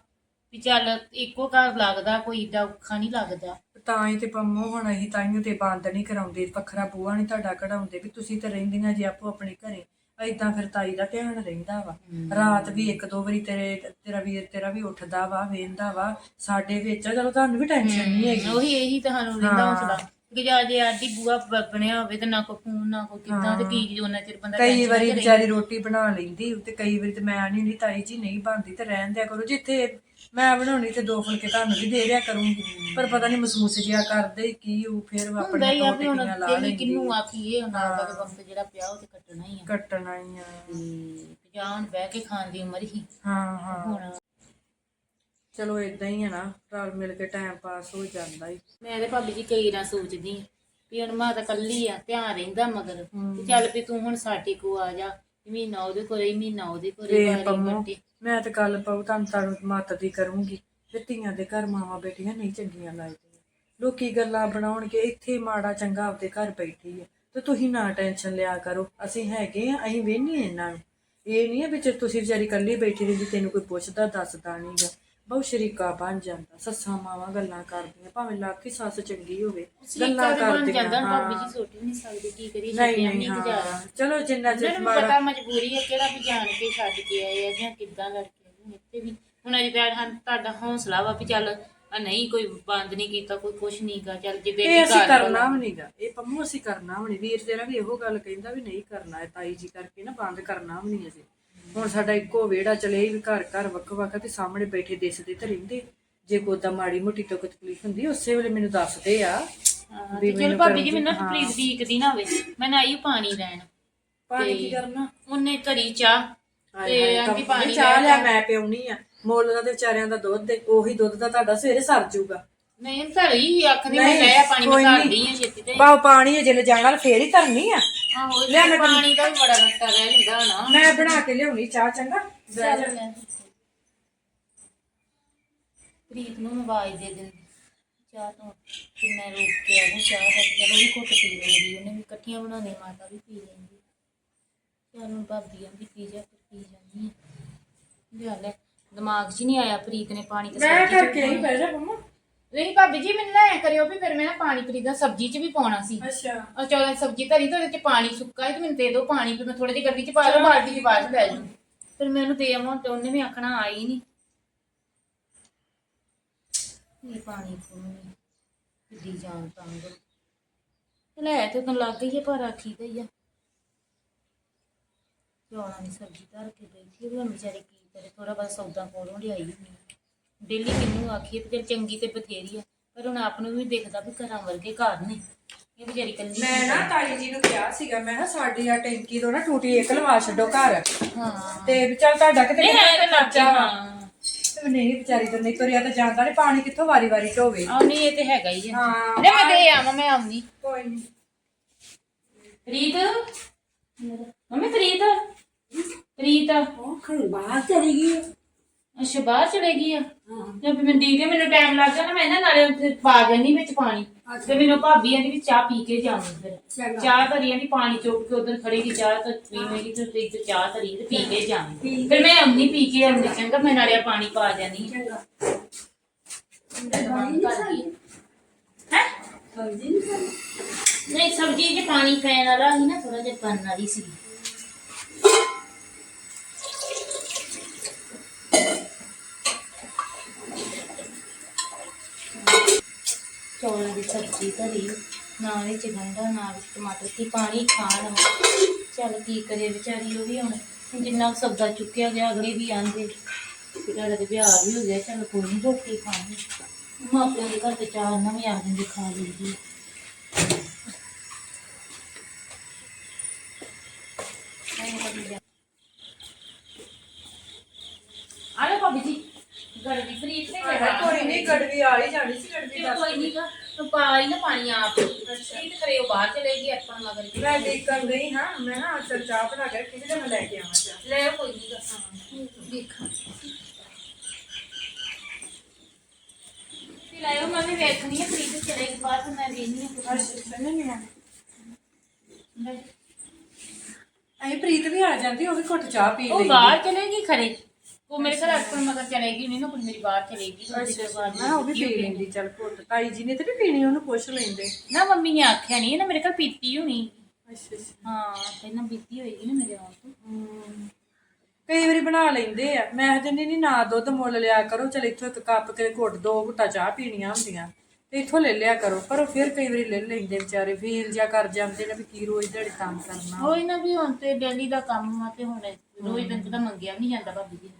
ਵੀ ਚੱਲ ਇੱਕੋ ਘਰ ਲੱਗਦਾ ਕੋਈ ਏਡਾ ਔਖਾ ਨਹੀਂ ਲੱਗਦਾ। ਤਾਂ ਹੀ ਤੇ ਪੰਮੋ ਹੁਣ ਅਸੀਂ ਤਾਈਓ ਤੇ ਬੰਦ ਨਹੀਂ ਕਰਾਉਂਦੇ ਵੱਖਰਾ ਬੂਆ ਨਹੀਂ ਤੁਹਾਡਾ ਕਢਾਉਂਦੇ ਵੀ ਤੁਸੀਂ ਤੇ ਰਹਿੰਦੀਆਂ ਜੇ ਆਪੋ ਆਪਣੇ ਘਰੇ ਏਦਾਂ ਫਿਰ ਤਾਈ ਦਾ ਧਿਆਨ ਰਹਿੰਦਾ ਵਾ। ਰਾਤ ਵੀ ਇੱਕ ਦੋ ਵਾਰੀ ਤੇਰੇ ਤੇਰਾ ਵੀਰ ਤੇਰਾ ਵੀ ਉੱਠਦਾ ਵਾ ਵੇਂਦਾ ਵਾ ਸਾਡੇ ਵਿੱਚ ਆ, ਚਲੋ ਤੁਹਾਨੂੰ ਵੀ ਟੈਨਸ਼ਨ ਨਹੀਂ ਹੈਗੀ। ਉਹੀ ਇਹੀ ਤੁਹਾਨੂੰ ਰਹਿੰਦਾ ਹੌਸਲਾ। ਕਿ ਜਾ ਜੇ ਆਡੀ ਬੂਆ ਬ- ਬਣਿਆ ਹੋਵੇ ਤੇ ਨਾ ਕੋ ਫੋਨ ਨਾ ਕੋ ਕਿੱਦਾਂ ਤੇ ਕੀ ਉਹਨਾਂ ਚਿਰ ਬੰਦਾ ਕਈ tension ਵਾਰੀ ਚ ਵਿਚਾਰੀ ਰੋਟੀ ਬਣਾ ਲੈਂਦੀ ਤੇ ਕਈ ਵਾਰੀ ਤੇ ਮੈਂ ਨਹੀਂ ਨਹੀਂ ਤਾਈ ਜੀ ਨਹੀਂ ਬਣਦੀ ਤੇ ਰਹਿਣ ਦਿਆ ਕਰੋ। ਜਿੱਥੇ ਮੈਂ ਬਣਾਉਣੀ ਤੇ ਦੋ ਫੁਲਕੇ ਤੁਹਾਨੂੰ ਵੀ ਦੇ ਦਿਆ ਕਰੂੰਗੀ ਪਰ ਪਤਾ ਨਹੀਂ ਮਸਮੂਸ ਜਿਆ ਕਰਦੇ ਕੀ ਉਹ ਫਿਰ ਹੁੰਦਾ ਆਪਣੇ ਹੀ ਆ ਵੀ ਹੁਣ ਟੋਟੀਆਂ ਲਾ ਦਿਲ ਲੈਂਦੀ ਕਿੰਨੂੰ ਆਖੀਏ ਹੁਣ ਆਪਦਾ ਤੇ ਵਕਤ ਜਿਹੜਾ ਪਿਆ ਉਹ ਤੇ ਕੱਟਣਾ ਹੀ ਆ। ਕੱਟਣਾ ਹੀ ਆ। ਤੇ ਜਾਂ ਹੁਣ ਬਹਿ ਕੇ ਖਾਣ ਦੀ ਉਮਰ ਹੀ। ਹਾਂ ਹਾਂ। ਹੁਣ ਚਲੋ ਇਦਾਂ ਹੀ ਆ ਨਾ ਰਲ ਮਿਲ ਕੇ ਟਾਈਮ ਪਾਸ ਹੋ ਜਾਂਦਾ ਈ। ਮੈਂ ਤੇ ਭਾਬੀ ਜੀ ਕਈ ਨਾ ਸੋਚਦੀ ਵੀ ਹੁਣ ਮਾਂ ਤਾਂ ਕੱਲੀ ਆ ਧਿਆਨ ਰਹਿੰਦਾ ਮਗਰ। ਤੇ ਚੱਲ ਵੀ ਤੂੰ ਹੁਣ ਸਾਡੇ ਕੋ ਆ ਜਾ ਮਹੀਨਾ ਉਹਦੇ ਕੋਲੇ ਮਹੀਨਾ ਉਹਦੇ ਕੋਲੇ ਵੇ ਵਾਰੀ ਪੰਮੋ ਘੱਟੇ। ਮੈਂ ਤਾਂ ਕੱਲ ਪਾਉ ਤੁਹਾਨੂੰ ਤੁਹਾਨੂੰ ਮੱਤ ਦੀ ਕਰੂੰਗੀ ਤੇ ਧੀਆਂ ਦੇ ਘਰ ਮਾਵਾਂ ਬੇਟੀਆਂ ਨਹੀਂ ਚੰਗੀਆਂ ਲੱਗਦੀਆਂ। ਲੋਕੀ ਗੱਲਾਂ ਬਣਾਉਣਗੇ ਇੱਥੇ ਮਾੜਾ ਚੰਗਾ ਆਪਦੇ ਘਰ ਬੈਠੀ ਹੈ ਤੇ ਤੁਸੀਂ ਨਾ ਟੈਨਸ਼ਨ ਲਿਆ ਕਰੋ ਅਸੀਂ ਹੈਗੇ ਆ ਅਸੀਂ ਵੇਹਨੀ ਇਹਨਾਂ ਨੂੰ। ਇਹ ਨਹੀਂ ਹੈ ਵੀ ਜੇ ਤੁਸੀਂ ਵਿਚਾਰੀ ਕੱਲੀ ਬੈਠੀ ਰਹਿੰਦੀ ਤੈਨੂੰ ਕੋਈ ਪੁੱਛਦਾ ਦੱਸਦਾ ਨਹੀਂਗਾ ਬਹੁਤ ਸ਼ਰੀਕਾ ਬਣ ਜਾਂਦਾ ਸੱਸਾਂ ਮਾਵਾਂ ਗੱਲਾਂ ਕਰਦੀਆਂ ਭਾਵੇਂ ਲੱਖ ਹੀ ਸੱਸ ਚੰਗੀ ਹੋਵੇ ਗੱਲਾਂ ਤੇ ਕਰਦੀਆਂ ਜਾਂਦਾ ਭਾਬੀ ਜੀ ਸੋਚ ਨਹੀਂ ਸਕਦੇ ਕੀ ਕਰੀਏ ਨਹੀਂ ਨਹੀਂ ਹਾਂ। ਚਲੋ ਜਿੰਨਾ ਚਿਰ ਪਤਾ ਮਜਬੂਰੀ ਹੈ ਕਿਹੜਾ ਵੀ ਜਾਣ ਕੇ ਛੱਡ ਕੇ ਆਏ ਆ ਜਾਂ ਕਿੱਦਾਂ ਕਰਕੇ ਆਏ। ਇੱਥੇ ਵੀ। ਹੁਣ ਅਜੇ ਬੈਠ ਹਾਂ ਤੁਹਾਡਾ ਹੌਸਲਾ ਵਾ ਵੀ ਚੱਲ ਆ ਨਹੀਂ ਕੋਈ ਬੰਦ ਨਹੀਂ ਕੀਤਾ ਕੋਈ ਕੁਛ ਨਹੀਂ ਗਾ ਚੱਲ ਜਿੱਦੇ ਇਹ ਅਸੀਂ ਕਰਨਾ ਵੀ ਨਹੀਂਗਾ ਇਹ ਪੰਮੂ ਅਸੀਂ ਕਰਨਾ ਵੀ ਨਹੀਂ ਵੀਰ ਤੇਰਾ ਵੀ ਇਹੋ ਗੱਲ ਕਹਿੰਦਾ ਵੀ ਨਹੀਂ ਕਰਨਾ ਤਾਈ ਜੀ ਕਰਕੇ ਨਾ ਬੰਦ ਕਰਨਾ ਵੀ ਨਹੀਂ ਅਸੀਂ ਹੁਣ ਸਾਡਾ ਇੱਕੋ ਵਿਹੜਾ ਚਲੇ ਵੀ ਘਰ ਘਰ ਵੱਖ ਵੱਖ ਤੇ ਸਾਹਮਣੇ ਬੈਠੇ ਦਿਸਦੇ ਤੇ ਰਹਿੰਦੇ ਜੇ ਕੋਈ ਓਦਾਂ ਮਾੜੀ ਮੋਟੀ ਤੋਂ ਕੋਈ ਤਕਲੀਫ ਹੁੰਦੀ ਉਸੇ ਵੇਲੇ ਮੈਨੂੰ ਦੱਸਦੇ ਆ ਵੀ ਚਲ ਭਾਬੀ ਜੀ ਮੈਨੂੰ ਨਾ ਪਲੀਜ਼ ਦੀਕਦੀ ਨਾ ਹੋਵੇ। ਮੈਂ ਨਾ ਆਈ ਪਾਣੀ ਲੈਣ। ਪਾਣੀ ਕੀ ਕਰਨਾ? ਉਹਨੇ ਧਰੀ ਚਾਹ ਤੇ ਆਂਟੀ ਪਾਣੀ ਚਾਹ ਲਿਆ ਮੈਂ ਪਿਉਣੀ ਆ। ਮੁੱਲ ਦਾ ਤੇ ਵਿਚਾਰਿਆਂ ਦਾ ਦੁੱਧ ਦੇ ਉਹੀ ਦੁੱਧ ਦਾ ਤੁਹਾਡਾ ਸਵੇਰੇ ਸਰ ਜਾਊਗਾ। ਨਹੀਂ ਧਰੀ ਆਖਦੀ ਮੈਂ ਨਹੀਂ, ਲੈ ਪਾਣੀ ਮੈਂ ਕੋਈ ਨਹੀਂ। ਧਰਦੀ ਆ ਛੇਤੀ ਤੇ। ਬਾਹ ਪਾਣੀ ਜੇ ਜਾਣਾ ਫੇਰ ਹੀ ਧਰਨੀ ਆ। ਆਹੋ ਇਹ ਪਾਣੀ ਦਾ ਵੀ ਬੜਾ ਰੱਟਾ ਰਹਿ ਜਾਂਦਾ ਨਾ। ਮੈਂ ਬਣਾ ਕੇ ਲਿਆਉਣੀ ਚਾਹ ਚੰਗਾ? ਬਹਿ ਜਾ। ਚੱਲ। ਪ੍ਰੀਤ ਨੂੰ ਮੈਂ ਆਵਾਜ਼ ਦੇ ਦਿੰਦੀ ਚਾਹ ਤੋਂ ਤੇ ਮੈਂ ਰੋਕ ਕੇ ਆ ਗਈ ਚਾਹ ਦਾ ਚਲੋ ਵੀ ਘੁੱਟ ਪੀ ਲੈਂਦੀ ਉਹਨੇ ਵੀ ਇਕੱਠੀਆਂ ਬਣਾਉਂਦੇ ਮਾਤਾ ਵੀ ਪੀ ਲੈਂਦੀ ਚੱਲ ਹੁਣ ਭਾਬੀ ਆਂਦੀ ਪੀ ਜਾ ਫਿਰ ਪੀ ਜਾਂਦੀ ਆ ਲੈ ਦਿਮਾਗ 'ਚ ਨਹੀਂ ਆਇਆ ਪ੍ਰੀਤ ਨੇ ਪਾਣੀ ਤੇ ਮੈਂ ਸਬਜ਼ੀ 'ਚ ਕਰਕੇ ਹੀ ਬਹਿ ਜਾ ਮੰਮਾ। ਨਹੀਂ ਭਾਬੀ ਜੀ ਮੈਨੂੰ ਲੈ ਕਰਿਓ ਵੀ ਫਿਰ ਮੈਂ ਨਾ ਪਾਣੀ ਪ੍ਰੀਤ ਦਾ ਸਬਜ਼ੀ 'ਚ ਵੀ ਪਾਉਣਾ ਸੀ। ਅੱਛਾ। ਉਹ ਚੌਲਾਂ ਦੀ ਸਬਜ਼ੀ ਧਰੀ ਤੇ ਉਹਦੇ 'ਚ ਪਾਣੀ ਸੁੱਕਾ ਹੈ ਤੇ ਮੈਨੂੰ ਦੇ ਦਿਓ ਪਾਣੀ ਫਿਰ ਮੈਂ ਥੋੜੀ ਜਿਹੀ ਗੱਡੀ 'ਚ ਪਾ ਲਵਾਂ ਬਾਲਟੀ 'ਚ ਬਾਅਦ 'ਚ ਲੈ ਜਾਊਂ ਫਿਰ ਮੈਂ ਉਹਨੂੰ ਦੇ ਆਵਾਂ ਤੇ ਉਹਨੇ ਵੀ ਆਖਣਾ ਆਈ ਨਹੀਂ ਇਹ ਪਾਣੀ ਕੋਣੀ ਕਿੱਡੀ ਜਾਨ ਤੰਗ। ਲੈ ਤੇ ਤਾਂ ਲੱਗ ਗਈ ਹੈ ਪਰ ਆਖੀ ਗਈ ਆ। ਚੌਲਾਂ ਦੀ ਸਬਜ਼ੀ ਧਰ ਕੇ ਬੈਠੀ ਹੈ ਹੁਣ ਵਿਚਾਰੀ ਕੀ ਕਰੇ ਥੋੜਾ ਬਹੁਤ ਸੌਦਾ ਕੋਲੋਂ ਲਿਆਈ ਹੁੰਦੀ ਡੇਲੀ ਕਿੰਨੂੰ ਆਖੀਏ ਤੇ ਚੱਲ ਚੰਗੀ ਤੇ ਬਥੇਰੀ ਆ ਪਰ ਹੁਣ ਆਪ ਨੂੰ ਵੀ ਦਿਖਦਾ ਵੀ ਘਰਾਂ ਵਰਗੇ ਘਰ ਨੇ। ਇਹ ਵਿਚਾਰੀ ਕੱਲੀ ਮੈਂ ਨਾ ਤਾਈ ਜੀ ਨੂੰ ਕਿਹਾ ਸੀਗਾ ਮੈਂ ਕਿਹਾ ਸਾਡੀ ਆ ਟੈਂਕੀ ਤੋਂ ਨਾ ਟੂਟੀ ਇੱਕ ਲਵਾ ਛੱਡੋ ਘਰ। ਹਾਂ। ਤੇ ਵੀ ਚੱਲ ਤੁਹਾਡਾ ਕਿਤੇ ਨਹੀਂ ਐ ਤਾਂ ਖਰਚਾ ਵਾ। ਹਾਂ। ਤੇ ਨਹੀਂ ਵਿਚਾਰੀ ਤਾਂ ਨਹੀਂ ਤੁਰਿਆ ਤਾਂ ਜਾਂਦਾ ਨਹੀਂ ਪਾਣੀ ਕਿੱਥੋਂ ਵਾਰੀ ਵਾਰੀ ਢੋਵੇ। ਆ ਨਹੀਂ ਇਹ ਤੇ ਹੈਗਾ ਹੀ ਹੈ ਹਾਂ ਲੈ ਮੈਂ ਦੇ ਆਵਾਂ ਮੈਂ ਆਉਂਦੀ। ਕੋਈ ਨਹੀਂ ਪ੍ਰੀਤ? ਮੰਮੀ ਪ੍ਰੀਤ? ਪ੍ਰੀਤ? ਉਹ ਬਾਹਰ ਚਲੀ ਗਈ। ਅੱਛਾ ਬਾਹਰ ਚਲੇ ਗਈ ਆ? ਹਾਂ। ਤੇ ਫਿਰ ਮੈਂ ਦੀਦੀ ਮੈਨੂੰ ਟਾਈਮ ਲੱਗ ਨਾ ਮੈਂ ਨਾ ਨਾਲੇ ਉੱਥੇ ਪਾ ਜਾਨੀ ਵਿੱਚ ਪਾਣੀ। ਤੇ ਮੈਨੂੰ ਭਾਬੀ ਆਂਦੀ ਵੀ ਚਾਹ ਪੀ ਕੇ ਜਾਵਾਂ ਫਿਰ ਚੰਗਾ। ਚਾਹ ਧਰੀ ਆਂਦੀ ਪਾਣੀ ਚੁੱਕ ਕੇ ਉਧਰ ਖੜੀ ਦੀ ਚਾਹ ਤਾਂ ਪੀਵੇਂਗੀ ਤੇ ਫ੍ਰਿਜ ਚ ਚਾਹ ਧਰੀ ਤੇ ਪੀ ਕੇ ਜਾਵਾਂ ਠੀਕ ਫਿਰ ਮੈਂ ਆਉਂਦੀ ਪੀ ਕੇ ਆਉਂਦੀ ਚੰਗਾ ਮੈਂ ਨਾਲੇ ਪਾਣੀ ਪਾ ਜਾਨੀ ਚੰਗਾ। ਹੈ? ਸਬਜ਼ੀ ਨਹੀਂ ਖਾਣੀ ਨਹੀਂ ਸਬਜ਼ੀ 'ਚ ਪਾਣੀ ਪੈਣ ਵਾਲਾ ਸੀ ਨਾ ਥੋੜਾ ਜਿਹਾ ਬਣਨ ਵਾਲੀ ਸੀ। ਚੌਲਾਂ ਦੀ ਸਬਜ਼ੀ ਧਰੀ ਨਾਲ ਵਿੱਚ ਗੰਢਾ ਨਾਲ ਵਿੱਚ ਟਮਾਟਰ ਕੀ ਪਾਣੀ ਖਾਣ। ਚੱਲ ਕੀ ਕਰੇ ਵਿਚਾਰੀ, ਉਹ ਵੀ ਹੁਣ ਹੁਣ ਜਿੰਨਾ ਕੁ ਸਬਜ਼ਾ ਚੁੱਕਿਆ ਗਿਆ, ਅਗਲੇ ਵੀ ਆਂਦੇ। ਜਿਹੜਾ ਦੇ ਵਿਆਹ ਵੀ ਹੋ ਗਿਆ ਚੱਲ ਕੋਈ ਨਹੀਂ ਰੋਟੀ ਖਾਣੀ। ਮਾਪਿਆਂ ਦੇ ਘਰ ਤੇ ਚਾਹ ਉਹਨਾਂ ਵੀ ਆ ਜਾਂਦੇ ਖਾ ਲਈਦੀ ਆਲੇ ਭਾਬੀ ਜੀ ਗੜਵੀ ਫਰੀਦ ਤੇ ਕੋਈ ਨਹੀਂ ਗੜਵੀ ਆਲੀ ਜਾਣੀ ਸੀ ਗੜਵੀ ਤੇ ਕੋਈ ਨਹੀਂ ਗਾ ਤੂੰ ਪਾ ਹੀ ਨਾ ਪਾਣੀ ਆਪ ਫਰੀਦ ਕਰੇ ਉਹ ਬਾਹਰ ਚਲੇਗੀ ਆਪਾਂ ਮਗਰ ਕੀ ਮੈਂ ਦੇਖ ਕਰ ਗਈ ਹਾਂ ਮੈਂ ਨਾ ਅਸਲ ਚਾਹ ਬਣਾ ਕੇ ਰੱਖੀ ਸੀ ਤੇ ਮੈਂ ਲੈ ਕੇ ਆਵਾਂ ਚਾਹ। ਲੈ ਆਓ ਕੋਈ ਨਹੀਂ ਗਾ ਦੇਖਾਂ ਤੇ ਲਾਇਓ ਮੈਂ ਵੀ ਵੇਖਣੀ ਹੈ ਫਰੀਦ ਚਲੇਗੀ ਬਾਹਰ ਤੇ ਮੈਂ ਵੇਖਣੀ ਹੈ ਕੁਛ ਅੱਛਾ ਨਹੀਂ ਨਹੀਂ। ਅਹੀਂ ਪ੍ਰੀਤ ਵੀ ਆ ਜਾਂਦੀ ਉਹ ਵੀ ਘੁੱਟ ਚਾਹ ਪੀ ਉਹ ਲਈ ਬਾਹਰ ਚਲੇਗੀ ਖਰੇ। ਉਹ ਮੇਰੇ ਘਰ ਆਪਣ ਮਗਰ ਚਲੇਗੀ ਨਹੀਂ ਨਾ ਕੋਈ ਮੇਰੀ ਬਾਹਰ ਚਲੇਗੀ ਮੈਂ ਉਹ ਵੀ ਪੀ ਲੈਂਦੀ ਚੱਲ ਘੁੱਟ। ਤਾਈ ਜੀ ਨੇ ਤੇ ਨਹੀਂ ਪੀਣੀ ਉਹਨੂੰ ਪੁੱਛ ਲੈਂਦੇ। ਨਾ ਮੰਮੀ ਨੇ ਆਖਿਆ ਨਹੀਂ ਨਾ ਮੇਰੇ ਘਰ ਪੀਤੀ ਹੋਣੀ। ਅੱਛਾ ਹਾਂ ਪਹਿਲਾਂ ਪੀਤੀ ਹੋਏਗੀ ਨਾ ਮੇਰੇ ਆਉਣ ਤੋਂ। ਕਈ ਵਾਰੀ ਬਣਾ ਲੈਂਦੇ ਆ। ਮੈਂ ਕਹਿੰਦੀ ਨਹੀਂ ਨਾ ਦੁੱਧ ਮੁੱਲ ਲਿਆ ਕਰੋ ਚਲ ਇੱਥੋਂ ਇੱਕ ਕੱਪ ਕੇ ਘੁੱਟ ਦੋ ਘੁੱਟਾ ਚਾਹ ਪੀਣੀਆਂ ਹੁੰਦੀਆਂ। ਤੇ ਇੱਥੋਂ ਲੈ ਲਿਆ ਕਰੋ ਪਰ ਉਹ ਫਿਰ ਕਈ ਵਾਰੀ ਲੈ ਲੈਂਦੇ ਵਿਚਾਰੇ ਫੀਲ ਜਿਆ ਕਰ ਜਾਂਦੇ ਨੇ ਵੀ ਕੀ ਰੋਜ਼ ਦਿਹਾੜੀ ਕੰਮ ਕਰਨਾ। ਹੋਈ ਨਾ ਵੀ ਹੁਣ ਤੇ ਡੇਲੀ ਦਾ ਕੰਮ ਆ ਤੇ ਹੁਣ ਰੋਜ਼ ਦਿਨ ਤਾਂ ਮੰਗਿਆ ਵੀ ਨਹੀਂ ਜਾਂਦਾ ਭਾਬੀ ਜੀ।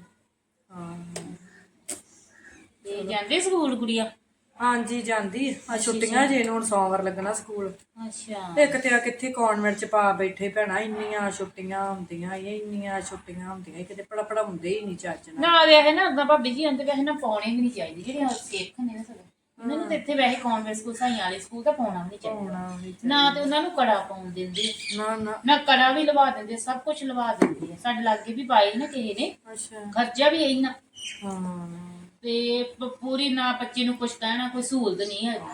ਤੇ ਜਾਂਦੇ ਸਕੂਲ ਗੁੜੀਆ ਹਾਂਜੀ ਜਾਂਦੀ ਆ। ਛੁੱਟੀਆਂ ਜੇ ਨੂੰ ਹੁਣ ਸੋਮਵਾਰ ਲੱਗਣਾ ਸਕੂਲ। ਅੱਛਾ। ਇੱਕ ਤੇ ਆ ਕਿੱਥੇ ਕਨਵੈਂਟ ਚ ਪਾ ਬੈਠੇ ਭੈਣਾ ਇੰਨੀਆਂ ਛੁੱਟੀਆਂ ਹੁੰਦੀਆਂ ਇਹ ਇੰਨੀਆਂ ਛੁੱਟੀਆਂ ਹੁੰਦੀਆਂ ਕਿਤੇ ਪੜਾ ਪੜਾਉਂਦੇ ਹੀ ਨਹੀਂ ਚੱਜ ਨਾਲ। ਨਾ ਵੈਸੇ ਨਾ ਉਦਾਂ ਭਾਬੀ ਜੀ ਅੰਦਰ ਵੈਸੇ ਨਾ ਪਾਉਣੇ ਵੀ ਨਹੀਂ ਚਾਹੀਦੇ ਜਿਹੜੇ ਸਿੱਖ ਨੇ ਨਾ ਸਾਡੇ ਉਹਨਾਂ ਨੂੰ ਤੇ ਇੱਥੇ ਵੈਸੇ ਕਨਵੈਂਟ ਸਕੂਲ ਸਾਈਆਂ ਵਾਲੇ ਸਕੂਲ ਤਾਂ ਪਾਉਣਾ ਵੀ ਨਹੀਂ ਚਾਹੀਦਾ। ਨਾ ਤੇ ਉਹਨਾਂ ਨੂੰ ਕੜਾ ਪਾਉਣ ਦਿੰਦੇ ਨਾ ਨਾ। ਨਾ ਕੜਾ ਵੀ ਲਵਾ ਦਿੰਦੇ ਸਭ ਕੁਝ ਲਵਾ ਦਿੰਦੇ ਆ। ਸਾਡੇ ਲਾਗੇ ਵੀ ਪਾਈ ਨਾ ਕਿਸੇ ਨੇ। ਅੱਛਾ। ਖਰਚਾ ਵੀ ਇੰਨਾ ਹਾਂ। ਤੇ ਪ- ਪੂਰੀ ਨਾ ਬੱਚੇ ਨੂੰ ਕੁਝ ਕਹਿਣਾ ਕੋਈ ਸਹੂਲਤ ਨਹੀਂ ਹੈਗੀ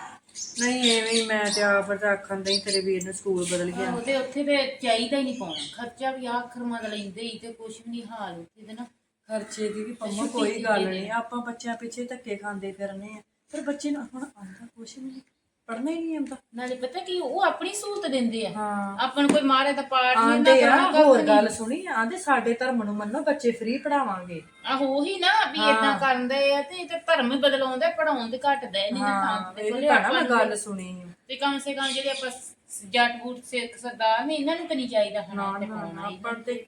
ਨਹੀਂ ਐਵੇਂ ਹੀ ਮੈਂ ਤੇ ਆਪ ਤਾਂ ਆਖਣ ਤੇਰੇ ਵੀਰ ਨੂੰ ਸਕੂਲ ਬਦਲ ਗਿਆ। ਉਹ ਤੇ ਉੱਥੇ ਤੇ ਚਾਹੀਦਾ ਹੀ ਨਹੀਂ ਪਾਉਣਾ। ਖਰਚਾ ਵੀ ਆਖਰ ਮਦ ਲੈਂਦੇ ਹੀ ਤੇ ਕੁਝ ਵੀ ਨਹੀਂ ਹਾਲ। ਉੱਥੇ ਦੇ ਨਾ ਖਰਚੇ ਦੀ ਵੀ ਪੰਮਾ ਕੋਈ ਗੱਲ ਨਹੀਂ ਆਪਾਂ ਬੱਚਿਆਂ ਪਿੱਛੇ ਧੱਕੇ ਖਾਂਦੇ ਫਿਰਨੇ ਆ। ਪਰ ਬੱਚੇ ਨੂੰ ਹੁਣ ਆਉਂਦਾ ਕੁਛ ਵੀ ਨਹੀਂ ਪੜਨਾ ਹੀ ਨਹੀਂ ਆਉਂਦਾ। ਨਾਲੇ ਪਤਾ ਕੀ ਉਹ ਆਪਣੀ ਸਹੂਲਤ ਦਿੰਦੇ ਆ। ਹਾਂ। ਆਪਾਂ ਨੂੰ ਕੋਈ ਮਾਰੇ ਤਾਂ ਪਾਠ ਨਹੀਂ ਨਾ ਆਂਦੇ ਆ ਕਰਨਾ ਹੋਰ ਗੱਲ ਸੁਣੀ ਆਂਦੇ ਸਾਡੇ ਧਰਮ ਨੂੰ ਮੰਨੋ ਬੱਚੇ ਫ੍ਰੀ ਪੜਾਵਾਂਗੇ ਆਹੋ ਉਹੀ ਨਾ ਵੀ ਇਦਾਂ ਕਰਦੇ ਆ ਤੇ ਇਹ ਤੇ ਧਰਮ ਹੀ ਬਦਲਾਉਂਦਾ ਪੜਾਉਣ ਦੇ ਘਟਦਾ ਨਹੀਂ ਨਾ ਹਾਂ ਤੇ ਇਹ ਵੀ ਭੈਣਾ ਮੈਂ ਗੱਲ ਸੁਣੀ ਆ। ਤੇ ਕਮ ਸੇ ਕਮ ਜਿਹੜੇ ਆਪਾਂ ਸ- ਜੱਟ ਬੂਟ ਸਿੱਖ ਸਰਦਾਰ ਨੇ ਇਹਨਾਂ ਨੂੰ ਤਾਂ ਨਹੀਂ ਚਾਹੀਦਾ ਹੁਣ ਤੇ ਨਾ ਪਾਉਣਾ ਹੀ। ਆਪਾਂ ਤੇ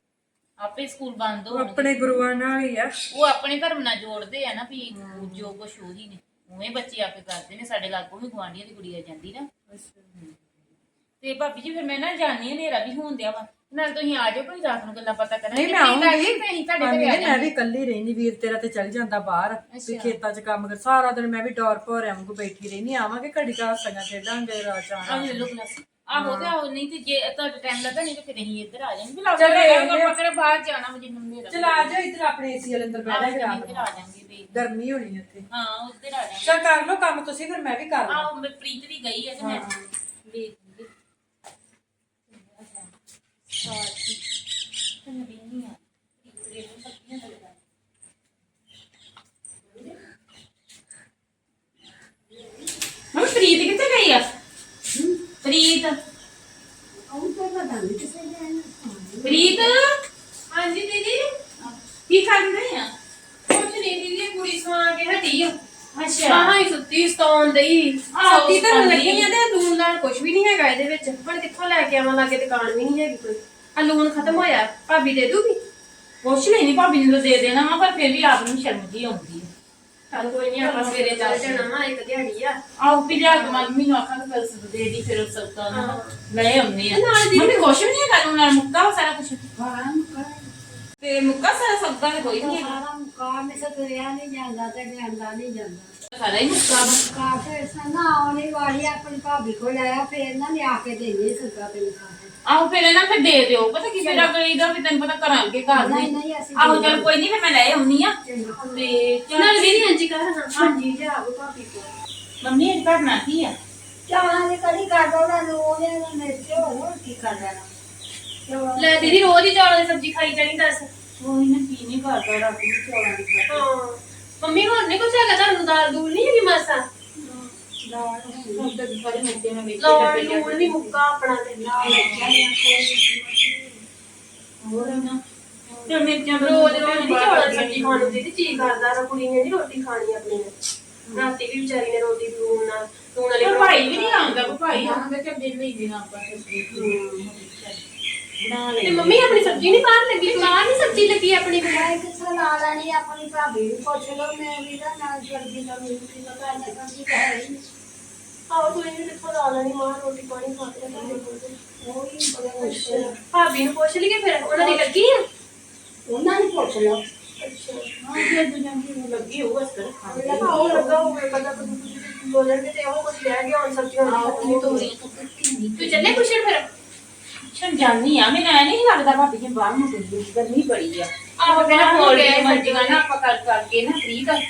ਆਪੇ ਸਕੂਲ ਬੰਦ ਹੋਣ ਆਪਣੇ ਗੁਰੂਆਂ ਨਾਲ ਹੀ ਆ। ਉਹ ਆਪਣੇ ਧਰਮ ਨਾਲ ਜੋੜਦੇ ਆ ਨਾ ਵੀ ਜੋ ਕੁਛ ਉਹੀ ਨੇ। ਉਵੇਂ ਬੱਚੇ ਆਪੇ ਕਰਦੇ ਨੇ ਸਾਡੇ ਲਾਗੋਂ ਵੀ ਗਵਾਂਢੀਆਂ ਦੀ ਕੁੜੀ ਆ ਜਾਂਦੀ ਨਾ। ਤੇ ਭਾਬੀ ਜੀ ਫਿਰ ਮੈਂ ਨਾ ਜਾਣੀ ਹਨੇਰਾ ਵੀ ਹੋਣ ਦਿਆ ਵਾ। ਨਾਲ ਤੁਸੀਂ ਆ ਜਾਓ ਕੋਈ ਰਾਤ ਨੂੰ ਗੱਲਾਂ ਪਤਾ ਕਰਾਂਗੇ। ਨਹੀਂ ਮੈਂ ਆਉਂਗੀ ਤੇ ਅਸੀਂ ਤੁਹਾਡੇ ਘਰੇ ਆ ਮੈਂ ਵੀ ਇਕੱਲੀ ਰਹਿਣੀ ਵੀਰ ਤੇਰਾ ਤੇ ਚੱਲ ਜਾਂਦਾ ਬਾਹਰ ਵੀ ਖੇਤਾਂ 'ਚ ਕੰਮ ਕਰ। ਸਾਰਾ ਦਿਨ ਮੈਂ ਵੀ ਡੋਰ ਭੋਰਿਆਂ ਵਾਂਗੂ ਬੈਠੀ ਰਹਿਣੀ ਆਵਾਂਗੇ ਘੜੀ ਕਾ ਸੰਗਾ ਖੇਡਾਂਗੇ ਰਾਤ ਆਣਾ ਲੈ ਲਓ ਗਲਾਸ। ਆਹੋ ਤੇ ਆਹੋ ਨਹੀਂ ਤੇ ਜੇ ਤੁਹਾਡਾ ਟਾਈਮ ਲੱਗਾ ਨਹੀਂ ਤੇ ਫਿਰ ਅਸੀਂ ਇੱਧਰ ਆ ਜਾਵਾਂਗੇ। ਵੀ ਲੱਗ ਚਲੋ ਇਹ- ਜਾਏਗਾ ਪਕੜ ਬਾਹਰ ਜਾਣਾ ਵਜੇ ਨੂੰ ਮੇਰਾ ਚਲ ਆ ਜਾ ਇੱਧਰ ਆਪਣੇ ਏਸੀ ਵਾਲੇ ਅੰਦਰ ਬੈਠ ਆਹ ਜਾ ਇੱਧਰ ਆ ਜਾਵਾਂਗੇ ਵੀ। ਗਰਮੀ ਹੋਣੀ ਇੱਥੇ ਹਾਂ ਉੱਧਰ ਆ ਜਾਵਾਂਗੇ। ਚਲ ਕਰ ਲਓ ਕੰਮ ਤੁਸੀਂ ਫਿਰ ਮੈਂ ਵੀ ਕਰ ਲਾਂ ਆਹੋ ਮੈਂ ਪ੍ਰੀਤ ਵੀ ਗਈ ਹੈ ਤੇ ਮੈਂ ਵੇਖ ਲਈ ਸਾਥੀ ਤੇ ਨਵੀਂ ਨਹੀਂ ਆ ਪ੍ਰੀਤ ਦੇ ਨੂੰ ਸੱਚੀਆਂ ਲੱਗਦਾ ਮੈਂ ਪ੍ਰੀਤ ਕਿੱਥੇ ਗਈ ਆ? ਪ੍ਰੀਤ। ਪ੍ਰੀਤ? ਹਾਂਜੀ ਦੀਦੀ। ਕੀ ਕਰ ਰਹੀ ਆ? ਕੁਛ ਨਹੀਂ ਦੀਦੀ ਕੁੜੀ ਸਵਾ ਕੇ ਹਟੀ ਆ। ਅੱਛਾ। ਮਾਹਾਂ ਹੀ ਸੁੱਤੀ ਦਈ ਆਹੋ, ਸੱਤੀ ਤਾਂ ਲੱਗੀ ਆ ਤੇ ਲੂਣ ਨਾਲ ਕੁਛ ਵੀ ਨਹੀਂ ਹੈਗਾ ਇਹਦੇ ਵਿੱਚ। ਹੁਣ ਕਿੱਥੋਂ ਲੈ ਕੇ ਆਵਾਂ ਲਾਗੇ ਦੁਕਾਨ ਵੀ ਨਹੀਂ ਹੈਗੀ ਕੋਈ। ਆ ਲੂਣ ਖਤਮ ਹੋਇਆ ਭਾਬੀ ਦੇ ਦੂਗੀ? ਕੁਛ ਨਹੀਂ ਨਹੀਂ ਭਾਬੀ ਨੂੰ ਤਾਂ ਦੇ ਦੇਣਾ ਵਾ ਪਰ ਫਿਰ ਵੀ ਆਪ ਨੂੰ ਸ਼ਰਮ ਜੀ ਆਉਂਦੀ ਚੱਲ ਕੋਈ ਨਹੀਂ ਆਪਾਂ ਸਵੇਰੇ ਚੱਲ ਜਾਣਾ ਵਾ ਇੱਕ ਦਿਹਾੜੀ ਆ। ਆਓ ਵੀ ਜਾ ਕੇ ਮੰਮੀ ਨੂੰ ਆਖਾਂ ਕਿ ਫਿਰ ਦੇ ਦੀ ਫਿਰ ਸਬਤਾ ਨਾ ਲੈ ਆਉਂਦੇ ਆ। ਨਾਲ ਦੀ- ਮੰਮੀ ਕੁਛ ਵੀ ਨਹੀਂ ਹੈਗਾ ਨੂੰ ਨਾਲ ਮੁੱਕਾ ਵਾ ਸਾਰਾ ਕੁਛ? ਸਾਰਾ ਮੁਕਾ ਤੇ ਮੁੱਕਾ ਸਾਰਾ ਸਬਦਾ ਤੇ ਕੋਈ ਨਹੀਂ ਹੈਗਾ? ਸਾਰਾ ਮੁਕਾ ਮੇ ਤਾਂ ਤੁਰਿਆ ਨਹੀਂ ਜਾਂਦਾ ਤੇ ਲਿਆਂਦਾ ਨਹੀਂ ਜਾਂਦਾ। ਸਾਰਾ ਹੀ ਮੁੱਕਾ ਵਾ। ਕਾਫੇ ਸਨਾ ਆਉਣੀ ਵਾਲੀ ਆਪਣੀ ਭਾਬੀ ਕੋਲ ਆਇਆ ਫਿਰ ਇਹਨਾਂ ਨੇ ਆ ਕੇ ਦੇਣੀ ਸੁੱਕਾ ਤੇ ਖਾ ਆਹੋ ਫਿਰ ਇਹਨਾਂ ਫਿਰ ਦੇ ਦਿਓ। ਪਤਾ ਕੀ ਫਿਰ ਅਗਲੀ ਦਾ ਵੀ ਤੈਨੂੰ ਪਤਾ ਕਰਾਂਗੇ ਘਰ ਨਹੀਂ ਨਹੀਂ ਅਸੀਂ ਆਹੋ ਚਲ ਕੋਈ ਨਹੀਂ ਫਿਰ ਮੈਂ ਲੈ ਆਉਣੀ ਆ ਤੇ ਚੱਲ ਨਾਲ ਦੀਦੀ ਹਾਂਜੀ ਕਹ ਹਾਂ ਹਾਂਜੀ ਲਿਆਓ ਭਾਬੀ ਕੋਲ। ਮੰਮੀ ਇਹ ਕਰਨਾ ਕੀ ਆ? ਚਾਹਾਂ ਦੀ ਕੜੀ ਕਰ ਦੋ ਨਾ ਲੋਨੇ ਨਾ ਮਿਰਚ ਹੋਰ ਕੀ ਕਰ ਲੈਣਾ। ਲੈ ਦੀਦੀ ਰੋਜ਼ ਹੀ ਚੌਲਾਂ ਦੀ ਸਬਜ਼ੀ ਖਾਈ ਜਾਣੀ ਦੱਸ। ਕੋਈ ਨਾ ਕੀ ਨਹੀਂ ਕਰਦਾ ਰਾਤੀ ਨੂੰ ਚੌਲਾਂ ਦੀ। ਹਾਂ। ਮੰਮੀ ਹੋਰ ਨਹੀਂ ਕੁਛ ਹੈਗਾ ਤੁਹਾਨੂੰ ਦਾਲ ਦੂਲ ਨਹੀਂ ਹੈਗੀ ਮਾਸਾ? ਹੁਣ ਤਾਂ ਸਾਰੇ ਮਿੱਟੇ ਮੈਂ ਵੇਖੇ ਲੌਣ ਲੂਣ ਵੀ ਮੁੱਕਾ ਆਪਣਾ ਤੇ ਹੋਰ ਨਾ। ਤੇ ਮਿਰਚਾਂ ਰੋਜ਼ ਰੋਜ਼ ਨਹੀਂ ਚੌਲਾਂ ਦੀ ਸਬਜ਼ੀ ਖਾਣ ਨੂੰ ਦੀਦੀ ਜੀ ਕਰਦਾ ਨਾ ਕੁੜੀ ਨੇ ਨਹੀਂ ਰੋਟੀ ਖਾਣੀ ਆਪਣੀ। ਨੇ ਰਾਤੀ ਵੀ ਵਿਚਾਰੀ ਨੇ ਰੋਟੀ ਲੂਣ ਨਾਲ ਲੂਣ ਵਾਲੀ ਭਾਈ ਵੀ ਨਹੀਂ ਆਉਂਦਾ ਭਾਈ ਆਉਂਦਾ ਕਿ ਦਿਨ ਲਈ ਦਿਨ ਆਪਾਂ ਬਣਾ ਤੇ ਲੈ ਮੰਮੀ ਆਪਣੀ ਸਬਜ਼ੀ ਨਹੀਂ ਬਾਹਰ ਲੱਗੀ? ਬਾਹਰ ਨਹੀਂ ਸਬਜ਼ੀ ਲੱਗੀ ਆਪਣੀ? ਮੈਂ ਕਿਥਾ ਲਾ ਲੈਣੀ ਆਪਣੀ ਭਾਬੀ ਨੂੰ ਪੁੱਛ ਲਓ ਮੈਂ ਵੀ ਨਾ ਨਾਲ ਜਲਦੀ ਨਾਲ ਮੈਨੂੰ ਕੀ ਪਤਾ ਨਹੀਂ ਸਮਝੀ ਤਾਂ ਹੈ ਹੀ ਨਹੀਂ। ਆਓ ਤੂੰ ਇਹਨੂੰ ਕਿੱਥੋਂ ਲਾ ਲੈਣੀ ਮਾਂ ਰੋਟੀ ਪਾਣੀ ਖਾ ਕੇ ਲੈ ਉਹ ਹੀ ਬੜਾ ਮੁਸ਼ਕਿਲ ਆ। ਭਾਬੀ ਨੂੰ ਪੁੱਛ ਲਈਏ ਫਿਰ ਉਹਨਾਂ ਦੀ ਲੱਗੀ ਆ ਉਹਨਾਂ ਨੂੰ ਪੁੱਛ ਲਓ ਅੱਛਾ ਹਾਂ ਜੇ ਦੁਨੀਆ ਦੀ ਲੱਗੀ ਹੋਊ ਅਸ ਕਰ ਖਾਂਦੇ ਆਓ ਲੱਗਾ ਹੋਵੇ ਪਤਾ ਕੁਝ ਬੋਲਣਗੇ ਤੇ ਉਹ ਕੁਝ ਲੈ ਗਿਆ ਹੁਣ ਸਬਜ਼ੀਆਂ ਦੀ ਤੋਰੀ ਕਿੰਨੀ ਤੂੰ ਚੱਲੇ ਪੁੱਛਣ ਫਿਰ ਸ਼ਨ ਜਾਨੀ ਆ ਮੈਨੂੰ ਐ ਨਹੀਂ ਲੱਗਦਾ ਭਾਬੀ ਜੀ ਬਾਹਰ ਨੂੰ ਗਈ ਗਰਮੀ ਬੜੀ ਆ ਆਹੋ, ਆਹ ਮੇਰਾ ਬਾਹਰ ਨੂੰ ਕੋਲ ਗਏ ਦੇ ਮੰਜੀਆਂ ਨਾ ਆਪਾਂ ਕਰ ਕਰਕੇ ਨਾ ਫ੍ਰੀ ਕਰ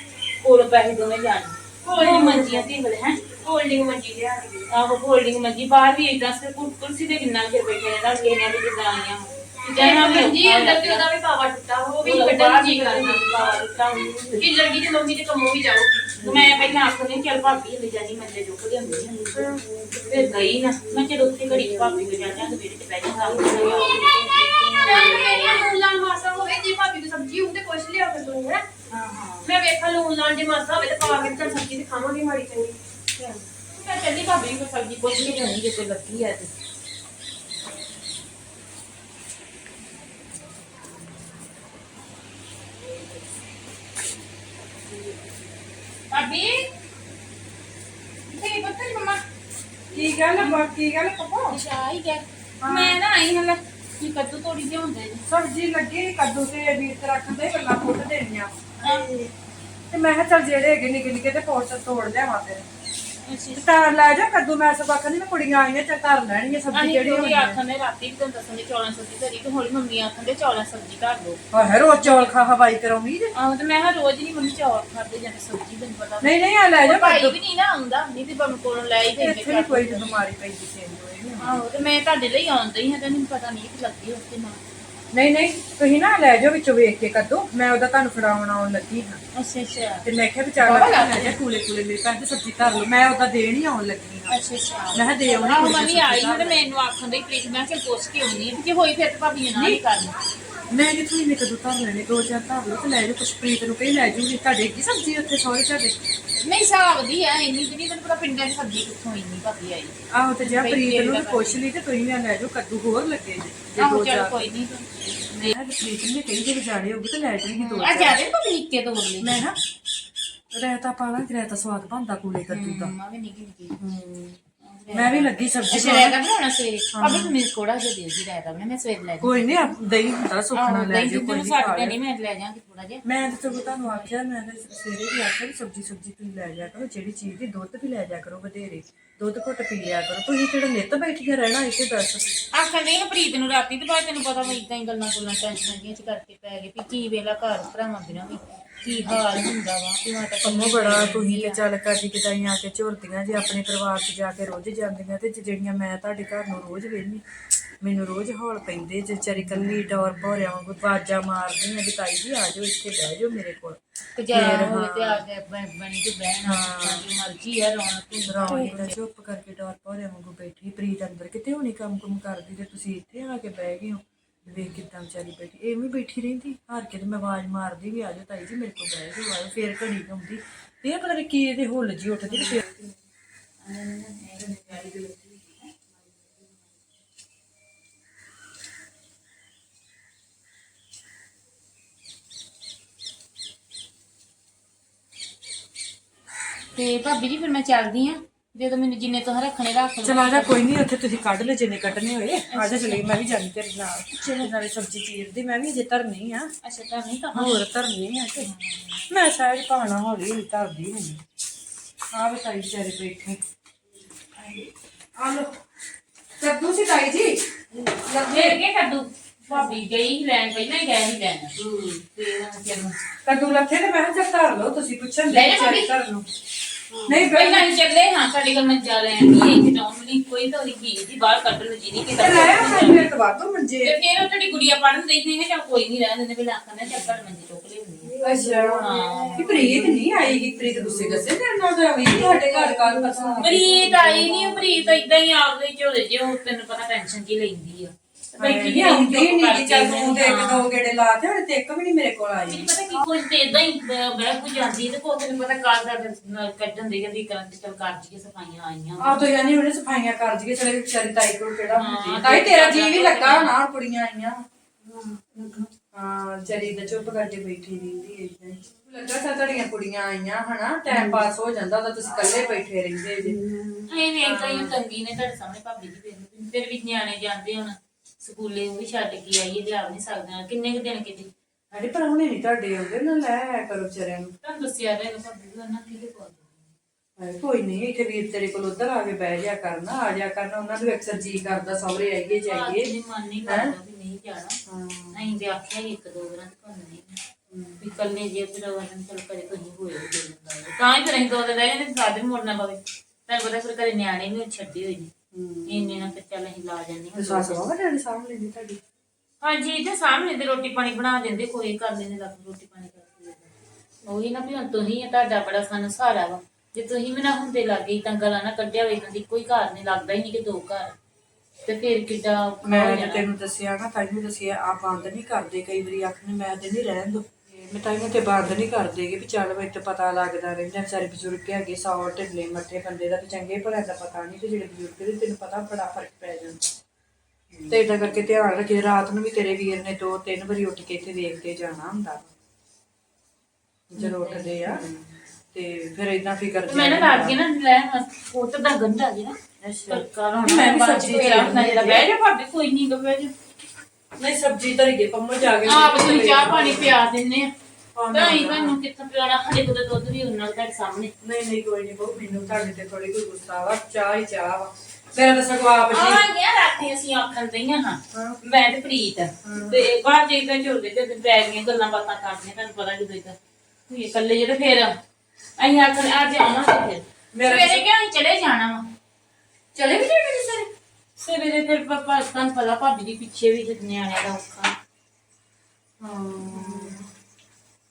ਕੋਲ ਪੈਸੇ ਦੋਵੇਂ ਜਾਣ ਕੋਲ ਮੰਜੀਆਂ ਤੇ ਬਲੇ ਹੈ ਮੰਜੀ ਲਿਆ ਆਹੋ ਹੋਲਡਿੰਗ ਮੰਜੀ। ਬਾਹਰ ਵੀ ਇਦਾਂ ਸੇ ਕੁਰਸੀ ਤੇ ਕਿੰਨਾ ਚਿਰ ਬੈਠੇ ਰਹਿੰਦਾ ਗੇ ਨੇ ਵੀ ਜਿੱਦਾਂ ਆਈਆਂ। ਜੈਨਾ ਮੰਜੀ ਅੰਦਰ ਤੇ ਉਹਦਾ ਵੀ ਪਾਵਾ ਟੁੱਟਾ ਉਹ ਵੀ ਕੱਢਣ ਜੀ ਕਰਦਾ ਕਰਦਾ ਕਿ ਲੜਕੀ ਤੇ ਮੰਮੀ ਤੇ ਕੰਮੋਂ ਵੀ ਜਾਊਗੀ ਮੈਂ ਪਹਿਲਾਂ ਆਖਣੀ ਚੱਲ ਭਾਬੀ ਲੈ ਜਾਨੀ ਮੰਜੇ ਚੁੱਕ ਲਿਆਉਂਦੀ ਹਾਂ ਫਿਰ ਗਈ ਨਾ ਮੈਂ ਚਲ ਉੱਥੇ ਘੜੀ ਭਾਬੀ ਕੋ ਜਾ ਜਾ ਤੇ ਵਿਹੜੇ ਚ ਬਹਿ ਜਾ ਚੱਲ ਮੇਰੀ ਲੂਣ ਲਾਲ ਮਾਸਾ ਹੋਵੇ ਜੇ ਭਾਬੀ ਦੀ ਸਬਜ਼ੀ ਹੋਵੇ ਤੇ ਪੁੱਛ ਲਿਆ ਫਿਰ ਤੂੰ ਹੈ। ਹਾਂ ਹਾਂ। ਮੈਂ ਵੇਖਾਂ ਲੂਣ ਲਾਲ ਜੇ ਮਾਸਾ ਹੋਵੇ ਤੇ ਪਾ ਕੇ ਤਾਂ ਸਬਜ਼ੀ ਤੇ ਖਾਵਾਂਗੇ ਮਾੜੀ ਚੰਗੀ। ਮੈਂ ਚੱਲੀ ਭਾਬੀ ਕੋ ਸਬਜ਼ੀ ਪੁੱਛ ਲਈ ਜਾਨੀ ਜੇ ਕੋਈ ਲੱਗੀ ਆ ਤੇ। ਭਾਬੀ ਕਿੱਥੇ ਗਈ ਪਤਾ ਨਹੀਂ ਮਮਾ? ਕੀ ਗੱਲ ਬਾਕੀ ਗੱਲ ਪਪਾ? ਨਿਸ਼ਾ ਹੀ। ਗਿਆ ਮੈਂ ਨਾ ਆਈ ਹਲੇ ਕੀ ਕੱਦੂ ਤੋੜੀ ਦੇ ਹੁੰਦੇ ਨੇ? ਸਬਜ਼ੀ ਲੱਗੀ ਕੱਦੂ ਤੇ ਵੀਰ ਤੇ ਰੱਖਦੇ ਗੱਲਾਂ ਫੁੱਟ ਦੇਣੀਆਂ। ਤੇ ਮੈਂ ਕਿਹਾ ਚੱਲ ਜਿਹੜੇ ਹੈਗੇ ਨਿੱਕੇ ਨਿੱਕੇ ਤੇ ਪੋਸਟਰ ਤੋੜ ਲਿਆਵਾਂ ਫਿਰ। ਤੇ ਲੈ ਜਾ ਕੱਦੂ ਮੈਂ ਸਭ ਆਖਣੀ ਮੈਂ ਕੁੜੀਆਂ ਆਈਆਂ ਚੱਲ ਧਰ ਲੈਣਗੀਆਂ ਸਬਜ਼ੀ ਅਸੀਂ ਕਿਹੜੀ ਕਿਹੜੀ ਹੋਣੀ ਆਖਣ ਦੇ ਰਾਤੀ ਵੀ ਤੁਹਾਨੂੰ ਦੱਸਣ ਦੇ ਚੌਲਾਂ ਸਬਜ਼ੀ ਧਰੀ ਤੇ ਹੌਲੀ ਮੰਮੀ ਆਖਣ ਦੇ ਚੌਲਾਂ ਸਬਜ਼ੀ ਧਰ ਦੋ। ਹੈ ਰੋਜ਼ ਚੌਲ ਖਾ ਹਵਾਈ ਕਰਾਉਂਗੀ ਜੇ ਆਹੋ ਤੇ ਮੈਂ ਕਿਹਾ ਰੋਜ਼ ਨਹੀਂ ਮੰਮੀ ਚੌਲ ਖਾਦੇ ਜਾਂਦੇ ਸਬਜ਼ੀ ਤੈਨੂੰ ਪਤਾ। ਨਹੀਂ ਨਹੀਂ ਆ ਲੈ ਜਾ ਭਾਈ ਕੱਦੂ। ਵੀ ਨਹੀਂ ਨਾ ਆਉਂਦਾ ਨਹੀਂ ਤੇ ਬੰਮ ਕੋਲੋਂ ਲੈ ਹੀ ਇੱਥੇ ਵੀ ਕੋਈ ਨੀ ਬਿਮਾਰੀ ਪੈਂਦੀ ਚੇਂਜ ਹੋਏਗੀ ਆਹੋ ਤੇ ਮੈਂ ਤੁਹਾਡੇ ਲਈ ਆਉਂਦਾ ਹੀ ਹਾਂ ਤੇ ਮੈਨੂੰ ਪਤਾ ਨਹੀਂ ਕਿ ਲੱਗੀ ਉਸ ਤੇ ਨਾਲ ਨਹੀਂ ਨਹੀਂ ਤੁਸੀਂ ਨਾ ਲੈ ਜਾਓ ਵਿੱਚੋਂ ਵੇਖ ਕੇ ਕੱਦੂ ਮੈਂ ਉਹਦਾ ਤੁਹਾਨੂੰ ਫੜਾਉਣ ਆਉਣ ਲੱਗੀ ਹਾਂ। ਅੱਛਾ ਅੱਛਾ। ਤੇ ਮੈਂ ਕਿਹਾ ਵੀ ਚੱਲ ਲੈ ਜਾ ਕੂਲੇ ਕੂਲੇ ਮੇਰੇ ਸਬਜ਼ੀ ਧਰ ਲਓ। ਮੈਂ ਉਹਦਾ ਦੇਣ ਹੀ ਆਉਣ ਲੱਗੀ ਹਾਂ। ਅੱਛਾ ਅੱਛਾ। ਮੈਂ ਕਿਹਾ ਦੇ ਆਉਣੀ ਆਹੋ ਕੁੜੀ ਮੈਂ ਨੂੰ ਵੀ ਆਈ ਹਾਂ ਤੇ ਮੈਨੂੰ ਆਖਣ ਦੇ ਪ੍ਰੀਤ ਮੈਂ ਕਿਹਾ ਪੁੱਛ ਕੇ ਆਉਣੀ ਹੈ। ਜੇ ਹੋਈ ਫਿਰ ਤੇ ਭਾਬੀ ਨੇ ਨਾ ਹੀ ਕਰਨੀ। ਮੈਂ ਕਿਥੋਂ ਇੰਨੇ ਕਦੋਂ ਧਰ ਲੈਣੇ? ਦੋ ਚਾਰ ਧਰ ਲਓ ਤੇ ਲੈ ਜਾਓ ਪੁਸ਼ਪ੍ਰੀਤ ਨੂੰ ਕਹੀ ਲੈ ਜੂਗੀ ਤੁਹਾਡੇ ਕੀ ਸਬਜ਼ੀ ਉੱਥੇ ਸਹੁਰੇ ਤੁਹਾਡੇ? ਨਹੀਂ ਹਿਸਾਬ ਦੀ ਆ ਇੰਨੀ ਨਹੀਂ ਤੈਨੂੰ ਪਤਾ ਪਿੰਡਾਂ 'ਚ ਸਬਜ਼ੀ ਕਿੱਥੋਂ ਇੰਨੀ ਭਾਬੀ ਆਈ। ਆਹੋ ਤੇ ਜੇ ਪ੍ਰੀਤ ਨੂੰ ਪੁੱਛ ਲਈ ਤੇ ਤੁਸੀਂ ਨਾ ਲੈ ਜਾਓ ਕੱਦੂ ਹੋਰ ਲੱਗੇ ਜੇ ਜੇ ਆਹੋ ਦੋ ਚੱਲ ਚਾਰ। ਕੋਈ ਨਹੀਂ। ਮੈਂ ਕਿਹਾ ਪ੍ਰੀਤ ਨੇ ਕਹੀ ਜੇ ਜਾਣੇ ਹੋਊਗੀ ਤੇ ਲੈ ਜਾਏਗੀ ਦੋ ਆ ਚਾਰ। ਜਾਦੇ ਭਾਬੀ ਨਿੱਕੇ ਤੋੜ ਲਈ। ਮੈਂ ਨਾ ਰਾਇਤਾ ਪਾ ਲਾਂ ਰਾਇਤਾ ਸਵਾਦ ਬਣਦਾ ਕੂਲੇ ਕੱਦੂ ਦਾ। ਮਾਂ ਵੀ ਨਿੱਕੀ ਨਿੱਕੀ। ਮੈਂ ਵੀ ਲੱਗੀ ਸਬਜ਼ੀ ਅੱਛਾ ਰਾਇਤਾ ਬਣਾਉਣਾ ਸਵੇਰੇ। ਭਾਬੀ ਤੂੰ ਮੈਨੂੰ ਥੋੜਾ ਜਿਹਾ ਦੇ ਦੀ ਰਾਇਤਾ ਬਣਾ ਮੈਂ ਸਵੇਰੇ ਲੈ ਕੋਈ ਨਹੀਂ ਦਹੀਂ ਹੁੰਦਾ ਸੁੱਕਣਾ ਲੈ ਜਾਓ ਕੋਈ ਨਹੀਂ ਸਾਡੇ ਨਹੀਂ ਮੈਂ ਲੈ ਜਾਵਾਂਗੀ ਥੋੜਾ ਜਿਹਾ। ਮੈਂ ਤਾਂ ਸਗੋਂ ਤੁਹਾਨੂੰ ਆਖਿਆ ਮੈਂ ਤਾਂ ਸਵੇਰੇ ਵੀ ਆਖਿਆ ਵੀ ਸਬਜ਼ੀ ਸੁਬਜ਼ੀ ਤੁਸੀਂ ਲੈ ਜਾ ਕਰੋ ਜਿਹੜੀ ਚੀਜ਼ ਦੀ ਦੁੱਧ ਵੀ ਲੈ ਜਾ ਕਰੋ ਵਧੇਰੇ। ਦੁੱਧ ਘੁੱਟ ਪੀ ਲਿਆ ਕਰੋ। ਤੁਸੀਂ ਕਿਹੜਾ ਨਿੱਤ ਬੈਠੀਆਂ ਰਹਿਣਾ ਇੱਥੇ ਦੱਸ। ਆਖਣ ਨਹੀਂ ਪ੍ਰੀਤ ਨੂੰ ਰਾਤੀ ਤੇ ਬਾਅਦ ਤੈਨੂੰ ਪਤਾ ਮੈਂ ਇਦਾਂ ਹੀ ਗੱਲਾਂ ਗੁੱਲਾਂ ਟੈਨਸ਼ਨਾਂ ਦੀਆਂ ਚ ਕਰਕੇ ਪੈ ਗਈ ਵੀ ਕੀ ਵੇਲਾ ਘਰ ਭਰਾਵਾਂ ਬਿਨਾਂ ਵੀ। ਕੀ ਹਾਲ ਹੁੰਦਾ ਵਾ? ਕਿ ਮੈਂ ਤਾਂ ਕੰਮੋ ਬੜਾ ਤੁਸੀਂ ਤੇ ਚੱਲ ਕਾਜੀ ਕਿਦਾਈ ਆ ਕੇ ਝੁਰਦੀਆਂ ਜੇ ਆਪਣੇ ਪਰਿਵਾਰ 'ਚ ਜਾ ਕੇ ਰੋਜ਼ ਜਾਂਦੀਆਂ ਤੇ ਜਿਹੜੀਆਂ ਮੈਂ ਤੁਹਾਡੇ ਘਰ ਨੂੰ ਰੋਜ਼ ਮੈਨੂੰ ਰੋਜ਼ ਹੌਲ ਪੈਂਦੇ ਜੇ ਵਿਚਾਰੀ ਕੱਲੀ ਡੋਰ ਭੋਰਿਆ ਵਾਂਗੂ ਬਾਜਾ ਮਾਰਦੀ ਆ ਵੀ ਤਾਈ ਜੀ ਆ ਜਾਓ ਇੱਥੇ ਬਹਿ ਜਾਓ ਮੇਰੇ ਕੋਲ। ਗੁਜ਼ਾਰਾ ਹੋਵੇ ਤੇ ਆ ਕੇ ਬ- ਬਣੀ ਤੇ ਬਹਿਣਾ ਜਿੱਦਾਂ ਮਰਜ਼ੀ ਰੌਣਕ ਤਾਂ ਚੁੱਪ ਕਰਕੇ ਡੋਰ ਭੋਰਿਆ ਵਾਂਗੂ ਬੈਠੀ ਪ੍ਰੀਤ ਅੰਦਰ ਕਿਤੇ ਹੋਣੀ ਕੰਮ ਕੁਮ ਕਰਦੀ ਤੇ ਤੁਸੀਂ ਇੱਥੇ ਆ ਕੇ ਬਹਿ ਗਏ ਹੋ। ਵੇਖ ਕਿਦਾਂ ਵਿਚਾਰੀ ਬੈਠੀ ਐਵੇਂ ਬੈਠੀ ਰਹਿੰਦੀ, ਹਾਰ ਕੇ ਤੇ ਮੈਂ ਆਵਾਜ਼ ਮਾਰਦੀ ਵੀ ਆ ਜਾਓ ਤਾਈ ਜੀ, ਮੇਰੇ ਕੋਲ ਬਹਿ ਜਾਓ ਆਜੋ ਫੇਰ ਘੜੀ ਹੁੰਦੀ ਤੇ ਇਹ ਪਤਾ ਨਹੀਂ ਕੀ ਇਹਦੇ ਹੁੱਲ ਜੀ ਉੱਠਦੀ ਤੇ ਫੇਰ ਤੇ ਭਾਬੀ ਜੀ, ਫਿਰ ਮੈਂ ਚੱਲਦੀ ਆ। ਜਦੋਂ ਮੈਨੂੰ ਜਿੰਨੇ ਤੋਂ ਰੱਖਣੇ ਰੱਖ ਲਓ। ਚਲ ਆ ਜਾ ਕੋਈ ਨਹੀਂ ਉੱਥੇ ਤੁਸੀਂ ਕੱਢ ਲੈ ਜਿੰਨੇ ਕੱਢਣੇ ਹੋਏ। ਆ ਜਾ ਚਲੀ ਮੈਂ ਵੀ ਜਾਣੀ ਤੇਰੇ ਨਾਲ। ਚਲ ਨਾਲੇ ਸਬਜ਼ੀ ਚੀਰਦੀ ਮੈਂ ਵੀ ਅਜੇ ਧਰਨੀ ਆ। ਅੱਛਾ ਤਾਂ ਨਹੀਂ ਤਾਂ ਹੋਰ ਧਰਨੀ ਆ ਤੇ। ਮੈਂ ਸਾਰੀ ਪਾਣਾ ਹੌਲੀ ਹੌਲੀ ਧਰਦੀ ਹੁੰਦੀ ਆ ਬਤਾਈ ਵਿਚਾਰੇ ਬੈਠੇ। ਆ ਲੋ ਕੱਦੂ ਸੀ ਤਾਈ ਜੀ? ਫੇਰ ਕੀ ਕੱਦੂ? ਭਾਬੀ ਗਈ ਲੈਣ ਪਹਿਲਾਂ ਹੀ ਗਏ ਸੀ ਲੈਣ। ਤੇ ਹੁਣ ਚੱਲ ਕੱਦੂ ਲੱਥੇ ਤੇ ਮੈਂ ਕਿਹਾ ਚੱਲ ਧਰ ਲਓ ਤੁਸੀਂ ਪੁੱਛਣ ਲੈ ਦੇ ਵਿਚਾਰੇ ਭਾਬੀ। ਧਰ ਲਓ। ਨਹੀਂ ਪਹਿਲਾਂ ਹੀ ਚੱਲੇ। ਹਾਂ ਸਾਡੇ ਕੋਲ ਮੰਜਾ ਲੈਣ ਦੀ ਇਹ ਜਨਾਉਣ ਨਹੀਂ ਕੋਈ ਤਾਂ ਉਹਦੀ ਗਈ ਦੀ ਬਾਹਰ ਕੱਢ ਲੋ ਜੀ ਨਹੀਂ ਕਿ ਤੇ ਲੈ ਆ ਮੇਰੇ ਤੋਂ ਵਾਧੂ ਮੰਜੇ। ਤੇ ਫਿਰ ਉਹ ਤੁਹਾਡੀ ਗੁੜੀਆ ਪੜਨ ਦੇਖ ਨਹੀਂ ਹੈ ਚੱਲ ਕੋਈ ਨਹੀਂ ਰਹਿਣ ਦਿੰਦੇ। ਪਹਿਲਾਂ ਆਖਣਾ ਚੱਲ ਘਰ ਮੰਜੇ ਚੁੱਕ ਲੈ ਹੁੰਦੀ ਅੱਛਾ। ਹਾਂ। ਕਿ ਪ੍ਰੀਤ ਨਹੀਂ ਆਈ ਕਿ ਪ੍ਰੀਤ ਗੁੱਸੇ ਗੱਸੇ ਤੇ ਨਾਲ ਦਾ ਵੀ ਤੁਹਾਡੇ ਘਰ ਕੱਲ ਪਰਸੋਂ ਪ੍ਰੀਤ ਆਈ ਨਹੀਂ ਪ੍ਰੀਤ ਇਦਾਂ ਹੀ ਆਪਦੇ ਝੋਲੇ ਜੇ ਉਹ ਤੈਨੂੰ ਪਤਾ ਟੈਨਸ਼ਨ ਕੀ ਲੈਂਦੀ ਆ। ਬੈਠੀ ਨਹੀਂ ਆਉਂਦੀ ਚੁੱਪ ਨਹੀਂ ਕਰਕੇ ਚੱਲ ਤੂੰ ਤੇ ਇੱਕ ਹਾਂ। ਦੋ ਗੇੜੇ ਲਾ ਤੇ ਹੁਣ ਤੇ ਇੱਕ ਵੀ ਨਹੀਂ ਮੇਰੇ ਕੋਲ ਆਈ ਮੈਨੂੰ ਪਤਾ ਕੀ ਕੁਝ ਤੇ ਇਦਾਂ ਹੀ ਬ- ਬਹਿ ਬੁ ਜਾਂਦੀ ਤੇ ਕੋਈ ਤੈਨੂੰ ਪਤਾ ਕਾਲ ਦਾ ਦਿਨ ਕੱਢਣ ਦੀ ਕਹਿੰਦੀ ਕਰਨ ਤੇ ਚਲ ਕਰ ਜੀ ਸਫਾਈਆਂ ਆਈਆਂ ਆ ਤੋ ਯਾਨੀ ਉਹਨੇ ਸਫਾਈਆਂ ਕਰ ਜੀਏ ਚਲੇ ਵਿਚਾਰੀ ਤਾਈ ਕੋਲ ਕਿਹੜਾ ਹਾਂ, ਹੁੰਦੀ ਤਾਈ ਤੇਰਾ ਜੀ ਵੀ ਲੱਗਾ ਹੋਣਾ ਹੁਣ ਕੁੜੀਆਂ ਆਈਆਂ। ਹਾਂ। ਚੁੱਪ ਕਰਕੇ ਬੈਠੀ ਰਹਿੰਦੀ ਹੈ ਏਦਾਂ ਹੀ ਲੱਗਾ ਤਾਂ ਤੁਹਾਡੀਆਂ ਕੁੜੀਆਂ ਆਈਆਂ ਹਨਾ ਟਾਈਮ ਪਾਸ ਹੋ ਜਾਂਦਾ ਉਹਦਾ ਤੁਸੀਂ ਇਕੱਲੇ ਬੈਠੇ ਰਹਿੰਦੇ ਜੇ। ਐ ਵੀ ਇਦਾਂ ਹੀ। ਤੰਗੀ ਨੇ ਤੁਹਾਡੇ ਸਾਹਮਣੇ ਭਾਬੀ ਜੀ ਫਿਰ ਫਿਰ ਵੀ ਨਿਆਣੇ ਜਾਂਦੇ ਹੁਣ। ਸਕੂਲੇ ਉਹ ਵੀ ਛੱਡ ਕੇ ਆਈਏ ਲਿਆ ਨਹੀਂ ਸਕਦੇ ਕਿੰਨੇ ਕੁ ਦਿਨ ਕਿਤੇ? ਸਾਡੇ ਪਰਾਉਣੇ ਨਹੀਂ ਤੁਹਾਡੇ ਆਉਂਦੇ ਨਾ ਲੈ ਕਰੋ ਵਿਚਾਰਿਆਂ ਨੂੰ। ਤੁਹਾਨੂੰ ਦੱਸਿਆ ਰਹੇ ਭਾਬੀ ਜੀ ਉਹਨਾਂ ਕਿਹਦੇ ਕੋਲ ਹਾਏ, ਕੋਈ ਨਹੀਂ ਇੱਥੇ ਵੀਰ ਤੇਰੇ ਕੋਲ ਉਧਰ ਆ ਕੇ ਬਹਿ ਜਾ ਕਰਨਾ ਆ ਜਾ ਕਰਨਾ ਉਹਨਾਂ ਨੂੰ ਅਕਸਰ ਜੀ ਕਰਦਾ ਸਹੁਰੇ ਆਈਏ ਜਾਈਏ। ਨਹੀਂ ਮਨ ਨਹੀਂ ਕਰਦਾ ਵੀ ਨਹੀਂ ਜਾਣਾ। ਹਾਂ। ਨਹੀਂ ਤੇ ਆਖਿਆ ਸੀ ਇੱਕ ਦੋ ਵਾਰਾਂ ਤੇ ਕੋਈ ਨਹੀਂ ਵੀ ਕੱਲੇ ਜੇ ਫਿਰ ਵਰਨ ਚਲ ਕਰੇ ਕੋਈ ਹੋਏ ਦੇ ਦਿੰਦਾ ਤਾਂ ਹੀ ਫਿਰ ਅਸੀਂ ਦੋ ਦਿਨ ਰਹਿ ਜਾਂਦੇ ਸਾਦੇ ਮੋੜਨਾ ਪਵੇ ਤੁਹਾਨੂੰ ਪਤਾ ਫਿਰ ਘਰੇ ਨਿਆਣੇ ਵੀ ਛੱਡੇ ਹੋਏ ਨੇ। ਇੰਨੇ ਨਾਲ ਫਿਰ ਚੱਲ ਅਸੀਂ ਲਾ ਜਾਂਦੇ ਤੇ ਸੱਸ ਬਾਬਾ ਡੈਡੀ ਸਾਹਮਣੇ ਦੀ ਤੁਹਾਡੀ। ਹਾਂਜੀ ਤੇ ਸਾਹਮਣੇ ਤੇ ਰੋਟੀ ਪਾਣੀ ਬਣਾ ਦਿੰਦੇ ਕੋਈ ਕਰ ਲੈਂਦੇ ਲੱਗ ਰੋਟੀ ਪਾਣੀ ਕਰਕੇ ਉਹੀ ਨਾ ਵੀ ਹੁਣ ਤੁਸੀਂ ਆ ਤੁਹਾਡਾ ਬੜਾ ਸਾਨੂੰ ਸਹਾਰਾ ਵਾ। ਜੇ ਤੁਸੀਂ ਵੀ ਨਾ ਹੁੰਦੇ ਲੱਗੇ ਤਾਂ ਗਲਾ ਨਾ ਕੱਢਿਆ ਹੋਵੇ ਇਹਨਾਂ ਦੀ ਕੋਈ ਘਰ ਨਹੀਂ ਲੱਗਦਾ ਹੀ ਨਹੀਂ ਕਿ ਦੋ ਘਰ। ਤੇ ਫਿਰ ਕਿੱਡਾ ਔਖਾ ਮੈਂ ਹੋ ਤੇ ਜਾਣਾ। ਤੈਨੂੰ ਦੱਸਿਆ ਨਾ ਤਾਈ ਨੂੰ ਦੱਸਿਆ ਆ ਬੰਦ ਨਹੀਂ ਕਰਦੇ ਕਈ ਵਾਰੀ ਆਖਣੇ ਮੈਂ ਤੇ ਨਹੀਂ ਰਹਿਣ ਦੋ। ਮੈਂ ਤਾਈ ਤੇ ਬੰਦ ਨਹੀਂ ਕਰਦੇਗੇ ਵੀ ਚੱਲ ਮੈਨੂੰ ਪਤਾ ਲੱਗਦਾ ਰਹਿੰਦਾ ਵਿਚਾਰੇ ਬਜ਼ੁਰਗ ਹੈਗੇ ਸੌ ਢਿੱਲੇ ਮੱਠੇ ਬੰਦੇ ਦਾ ਤੇ ਚੰਗੇ ਭਲੇ ਦਾ ਪਤਾ ਨਹੀਂ ਤੇ ਜਿਹੜੇ ਬਜ਼ੁਰਗ ਦੇ ਤੈਨੂੰ ਪਤਾ ਬੜਾ ਫ਼ਰਕ ਪੈ ਜਾਂਦਾ। ਤੇ ਏਦਾਂ ਕਰਕੇ ਧਿਆਨ ਰੱਖੇ ਰਾਤ ਨੂੰ ਵੀ ਤੇਰੇ ਵੀਰ ਨੇ ਦੋ ਤਿੰਨ ਵਾਰੀ ਉੱਠ ਕੇ ਇੱਥੇ ਵੇਖ ਕੇ ਜਾਣਾ ਹੁੰਦਾ। ਵਾ। ਜਦੋਂ ਉੱਠਦੇ ਆ ਤੇ ਫਿਰ ਇਦਾਂ ਫਿਕਰ ਮੈਂ ਨਾ ਲੱਗ ਗਈ ਨਾ ਲੈ ਫੋਟੋ ਦਾ ਗੰਢਾ ਜੀ ਨਾ ਅੱਛਾ ਮੈਂ ਵੀ ਬਾਅਦ ਚ ਸਬਜ਼ੀ ਕੋਈ ਚ ਆਪਣਾ ਜਿਹੜਾ ਬਹਿ ਜਾ ਭਾਬੀ ਕੋਈ ਨਹੀਂ ਗਾ ਬਹਿ ਜਾ। ਨਹੀਂ ਸਬਜ਼ੀ ਧਰੀ ਗਏ ਪੰਮੋ ਜਾ ਕੇ ਆਪ ਤੁਸੀਂ ਚਾਹ ਪਾਣੀ ਪਿਆ ਦਿੰਨੇ ਆ। ਤਾਂ ਹੀ ਤੁਹਾਨੂੰ ਕਿੱਥੋਂ ਪਿਆਣਾ ਸਾਡੇ ਕੋਲ ਤਾਂ ਦੁੱਧ ਵੀ ਉਹਨਾਂ ਤੁਹਾਡੇ ਸਾਹਮਣੇ। ਨਹੀਂ ਨਹੀਂ ਕੋਈ ਨਹੀਂ ਬਹੁਤ ਮੈਨੂੰ ਤੁਹਾਡੇ ਤੇ ਥੋੜੀ ਕੋਈ ਗੁੱਸਾ ਵਾ ਚਾਹ ਹੀ ਚਾਹ ਵਾ। ਮੇਰਾ ਤਾਂ ਸਗੋਂ ਆਪ ਜੀ ਆ ਗਿਆ ਰਾਤੀ ਅਸੀਂ ਆਖਣ ਦਈਆਂ ਹਾਂ। ਹਾਂ। ਮੈਂ ਤੇ ਪ੍ਰੀਤ। ਤੇ ਜੇ ਗੱਲਾਂ ਬਾਤਾਂ ਕਰਦੀਆਂ ਤੁਹਾਨੂੰ ਪਤਾ ਜਦੋਂ ਇਦਾਂ। ਵੀ ਇਕੱਲੇ ਜਿਹੜੇ ਫੇਰ ਅਸੀਂ ਆਖਣ ਅੱਜ ਆਵਾਂਗੇ ਫਿਰ। ਮੇਰਾ ਸਵੇਰੇ ਕਿਉਂ ਨਹੀਂ ਚਲੇ ਜਾਣਾ ਵਾ? ਚਲੇ ਵੀ ਜਾਣੇ ਸਰ? ਸਵੇਰੇ ਫਿਰ ਪਾਪਾ ਤੁਹਾਨੂੰ ਪਤਾ ਭਾਬੀ ਦੀ ਪਿੱਛੇ ਵੀ ਤੇ ਨਿਆਣਿਆਂ ਦਾ ਔਖਾ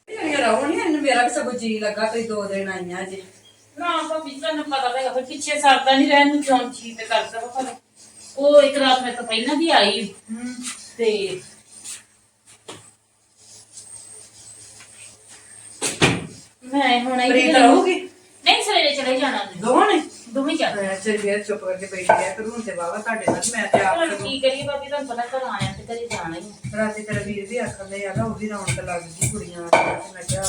ਇਹ ਰਹੋ ਨਹੀਂ ਇਹਨੂੰ ਮੇਰਾ ਵੀ ਸਗੋਂ ਜੀ ਲੱਗਾ ਤੁਸੀਂ ਦੋ ਦਿਨ ਆਈਆਂ ਜੇ। ਨਾ ਭਾਬੀ ਤੁਹਾਨੂੰ ਪਤਾ ਤਾਂ ਫਿਰ ਪਿੱਛੇ ਸਰਦਾ ਨਹੀਂ ਰਹਿਣ ਨੂੰ ਕਿਉਂ ਚੀਜ਼ ਤੇ ਕਰਦਾ ਵਾ ਉਹ ਇੱਕ ਰਾਤ ਮੈਂ ਤਾਂ ਪਹਿਲਾਂ ਵੀ ਆਈ। ਤੇ ਮੈਂ ਹੁਣ ਆਈ ਪ੍ਰੀਤ ਰਹੂਗੀ? ਨਹੀਂ ਸਵੇਰੇ ਚਲੇ ਜਾਣਾ। ਦੋਵਾਂ ਨੇ? ਦੋਵੇਂ ਚੱਲ ਮੈਂ ਚਲ ਫਿਰ ਚੁੱਪ ਕਰਕੇ ਬੈਠ ਗਿਆ ਕਰੂੰ ਤੇ ਬਾਬਾ ਤੁਹਾਡੇ ਨਾਲ ਮੈਂ ਤੇ ਆਪ ਚਲੋ ਕੀ ਕਰੀਏ ਭਾਬੀ ਤੁਹਾਨੂੰ ਪਤਾ ਘਰ ਆਇਆ ਤੇ ਘਰੇ ਜਾਣਾ ਹੀ ਆ। ਰਾਤੀ ਤੇਰਾ ਵੀਰ ਵੀ ਆਖਦੇ ਆ ਨਾ ਉਹ ਵੀ ਰੌਣਕ ਲੱਗ ਗਈ ਕੁੜੀਆਂ ਵਾਲੀ ਤੇ ਮੈਂ ਕਿਹਾ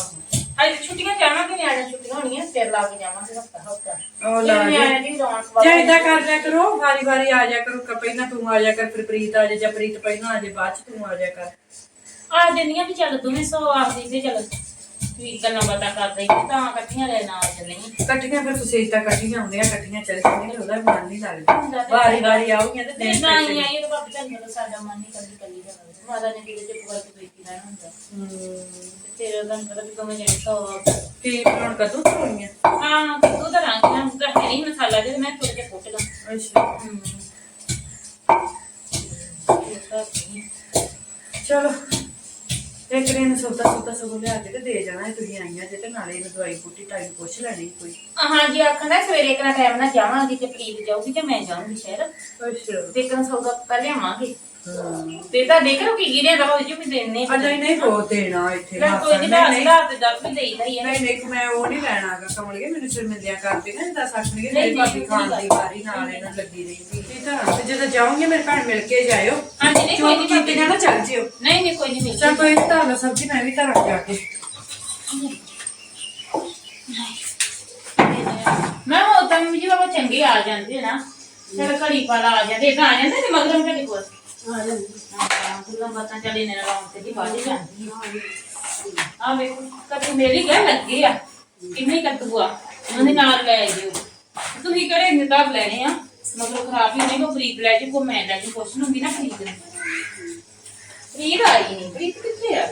ਅੱਜ ਛੁੱਟੀਆਂ ਜਾਵਾਂਗੇ ਨਿਆਣੇ ਛੁੱਟੀਆਂ ਹੋਣੀਆਂ ਫਿਰ ਲਾ ਕੇ ਜਾਵਾਂਗੇ ਹਫਤਾ ਹਫਤਾ। ਉਹ ਲਾ ਨਿਆਣੇ ਜੇ। ਦੀ ਰੌਣਕ ਵੱਧ ਜਾਂ ਏਦਾਂ ਕਰ ਲਿਆ ਕਰੋ ਵਾਰੀ ਵਾਰੀ ਆ ਜਾ ਕਰੋ ਕ- ਪਹਿਲਾਂ ਤੂੰ ਆ ਜਾ ਕਰ ਫਿਰ ਪ੍ਰੀਤ ਆ ਜਾ ਜਾਂ ਪ੍ਰੀਤ ਪਹਿਲਾਂ ਆ ਜਾ ਬਾਅਦ ਚ ਤੂੰ ਆ ਜਾ ਕਰ। ਆ ਜੰਨੀਆਂ ਵੀ ਚੱਲ ਦੋਵੇਂ ਸੌ ਆਖਦੀ ਤੇ ਚੱਲ। ਵੀ ਗੱਲਾਂ ਬਾਤਾਂ ਕਰਦੇ ਤਾਂ ਇਕੱਠੀਆਂ ਰਹਿ ਨਾਲ ਚੱਲਣੀ ਇਕੱਠੀਆਂ ਫਿਰ ਤੁਸੀਂ ਇਦਾਂ ਇਕੱਠੀਆਂ ਹੁੰਦੀਆਂ ਇਕੱਠੀਆਂ ਚੱਲ ਜਾਂਦੀਆਂ ਤੇ ਉਹਦਾ ਮਨ ਨਹੀਂ ਲੱਗਦਾ। ਵਾਰੀ ਵਾਰੀ ਆਉਗੀਆਂ ਤੇ ਤੇ ਦਿਨ ਨਾ ਹੀ ਆਈ ਤਾਂ ਭਾਬੀ ਤੁਹਾਨੂੰ ਪਤਾ ਸਾਡਾ ਮਨ ਨਹੀਂ ਕੱਲੀ ਕੱਲੀ ਜਾਣਾ ਮਾਤਾ ਨੇ ਕਿਤੇ ਚੁੱਪ ਕਰਕੇ ਬੈਠੀ ਰਹਿਣਾ ਹੁੰਦਾ। ਤੇ ਤੇਰਾ ਤੁਹਾਨੂੰ ਪਤਾ ਵੀ ਕਮੇ ਜਣੇ ਸੌ ਕੀ ਹੁਣ ਕਦੋਂ ਹੋਣੀਆਂ ਹਾਂ ਤੂੰ ਤਾਂ ਰੰਗ ਨਾ ਕਰ ਨਹੀਂ ਮਸਾਲਾ ਦੇ ਮੈਂ ਥੋੜਾ ਜਿਹਾ ਕੁੱਟ ਲਾਂ। ਅੱਛਾ। ਚਲੋ। ਇੱਕ ਦਿਨ ਸੌਦਾ ਸੌਦਾ ਸਗੋਂ ਲਿਆ ਕੇ ਤੇ ਦੇ ਜਾਣਾ ਇਹ ਤੁਸੀਂ ਆਈਆਂ ਜੇ ਤੇ ਨਾਲੇ ਇਹਨੂੰ ਦਵਾਈ ਬੂਟੀ ਟਾਈਮ ਪੁੱਛ ਲੈਣੀ ਕੋਈ। ਹਾਂ ਜੀ ਆਖਣਾ ਸਵੇਰੇ ਇੱਕ ਨਾ ਟਾਈਮ ਨਾਲ ਜਾਵਾਂਗੀ ਤੇ ਪ੍ਰੀਤ ਜਾਊਗੀ ਤੇ ਮੈਂ ਜਾਊਂਗੀ ਸ਼ਹਿਰ। ਅੱਛਾ। ਦੇਖਣ ਸੌਦਾ ਤਾਂ ਲਿਆਵਾਂਗੇ। ਤੇ ਤਾਂ ਦੇਖ ਲਓ ਕੀ ਕੀ ਲਿਆਦਾ ਉਹ ਜੀ ਵੀ ਦੇਣੇ ਆ ਨਹੀਂ ਨਹੀਂ ਬਹੁਤ ਦੇਣਾ ਇੱਥੇ। ਲੈ ਕੋਈ ਨਹੀਂ ਮਾਸਾ, ਦੱਸ ਨਹੀਂ। ਦਾ ਤੇ ਦੱਸ ਵੀ ਦੇਈਦਾ ਹੀ ਹੈ। ਨਹੀਂ ਨਹੀਂ ਮੈਂ ਉਹ ਨਹੀਂ ਲੈਣਾਗਾ ਕਮਲਗੇ ਮੈਨੂੰ ਸ਼ਰਮਿੰਦਿਆ ਕਰਦੇ ਨਾ ਜਿੱਦਾਂ ਸੱਖਣਗੇ ਨਹੀਂ, ਮੇਰੀ ਭਾਬੀ ਨਹੀਂ, ਖਾਣ ਨਹੀਂ ਦੀ ਵਾਰੀ ਨਾਲ ਇਹਨਾਂ ਲੱਗੀ ਰਹਿੰਦੀ ਠੀਕ ਆ ਤੇ ਜਦੋਂ ਜਾਓਗੇ ਮੇਰੇ ਭੈਣ ਮਿਲ ਕੇ ਜਾਇਓ। ਹਾਂਜੀ ਨਹੀਂ ਕੋਈ ਚੁੱਪ ਨਹੀਂ ਕੀਤੇ ਨਾ ਚੱਲ ਜਿਓ। ਨਹੀਂ ਨਹੀਂ ਕੋਈ ਨਹੀਂ ਚੱਲ ਕੋਈ ਧਾਰ ਲਓ ਸਬਜ਼ੀ ਮੈਂ ਵੀ ਧਰਾਂ ਜਾ ਕੇ ਮੈਂ ਉਹ ਤਾਂ ਵੀ ਜੀ ਬਾਬਾ ਚੰਗੇ ਆ ਜਾਂਦੇ ਨਾ ਫਿਰ ਘੜੀ ਪਾਲਾ ਆ ਜਾਂਦੇ ਤਾਂ ਆ ਜਾਂਦੇ ਨੇ ਮਗਰੋਂ ਤੁਹਾਡੇ ਕੋਲ ਪੂਰਾ ਮਤਾਂ ਚੜੀ ਨੇ ਲਾਉਂ ਤੇ ਦੀ ਬਾਜੀ ਜਾਂਦੀ ਆ ਵੇਖੋ, ਕੱਦੂ ਮੇਰੀ ਗੱਲ ਲੱਗੀ ਆ। ਕਿੰਨੇ ਕੱਦੂ ਆ। ਉਹਦੇ ਨਾਲ ਲੈ ਜਿਓ ਤੁਸੀਂ ਕਿਹੜੇ ਨਿਤਾਬ ਲੈਣੇ ਆ? ਮਗਰ ਖਰਾਬ ਹੀ ਨਹੀਂ ਕੋ ਫਰੀਦ ਲੈ ਜੀ ਕੋ ਮੈਂ ਲੈ ਜੀ ਕੁਛ ਨੂੰ ਵੀ ਨਾ ਖਰੀਦ ਫਰੀਦ ਆਈ ਨਹੀਂ ਫਰੀਦ ਕਿੱਥੇ ਆ?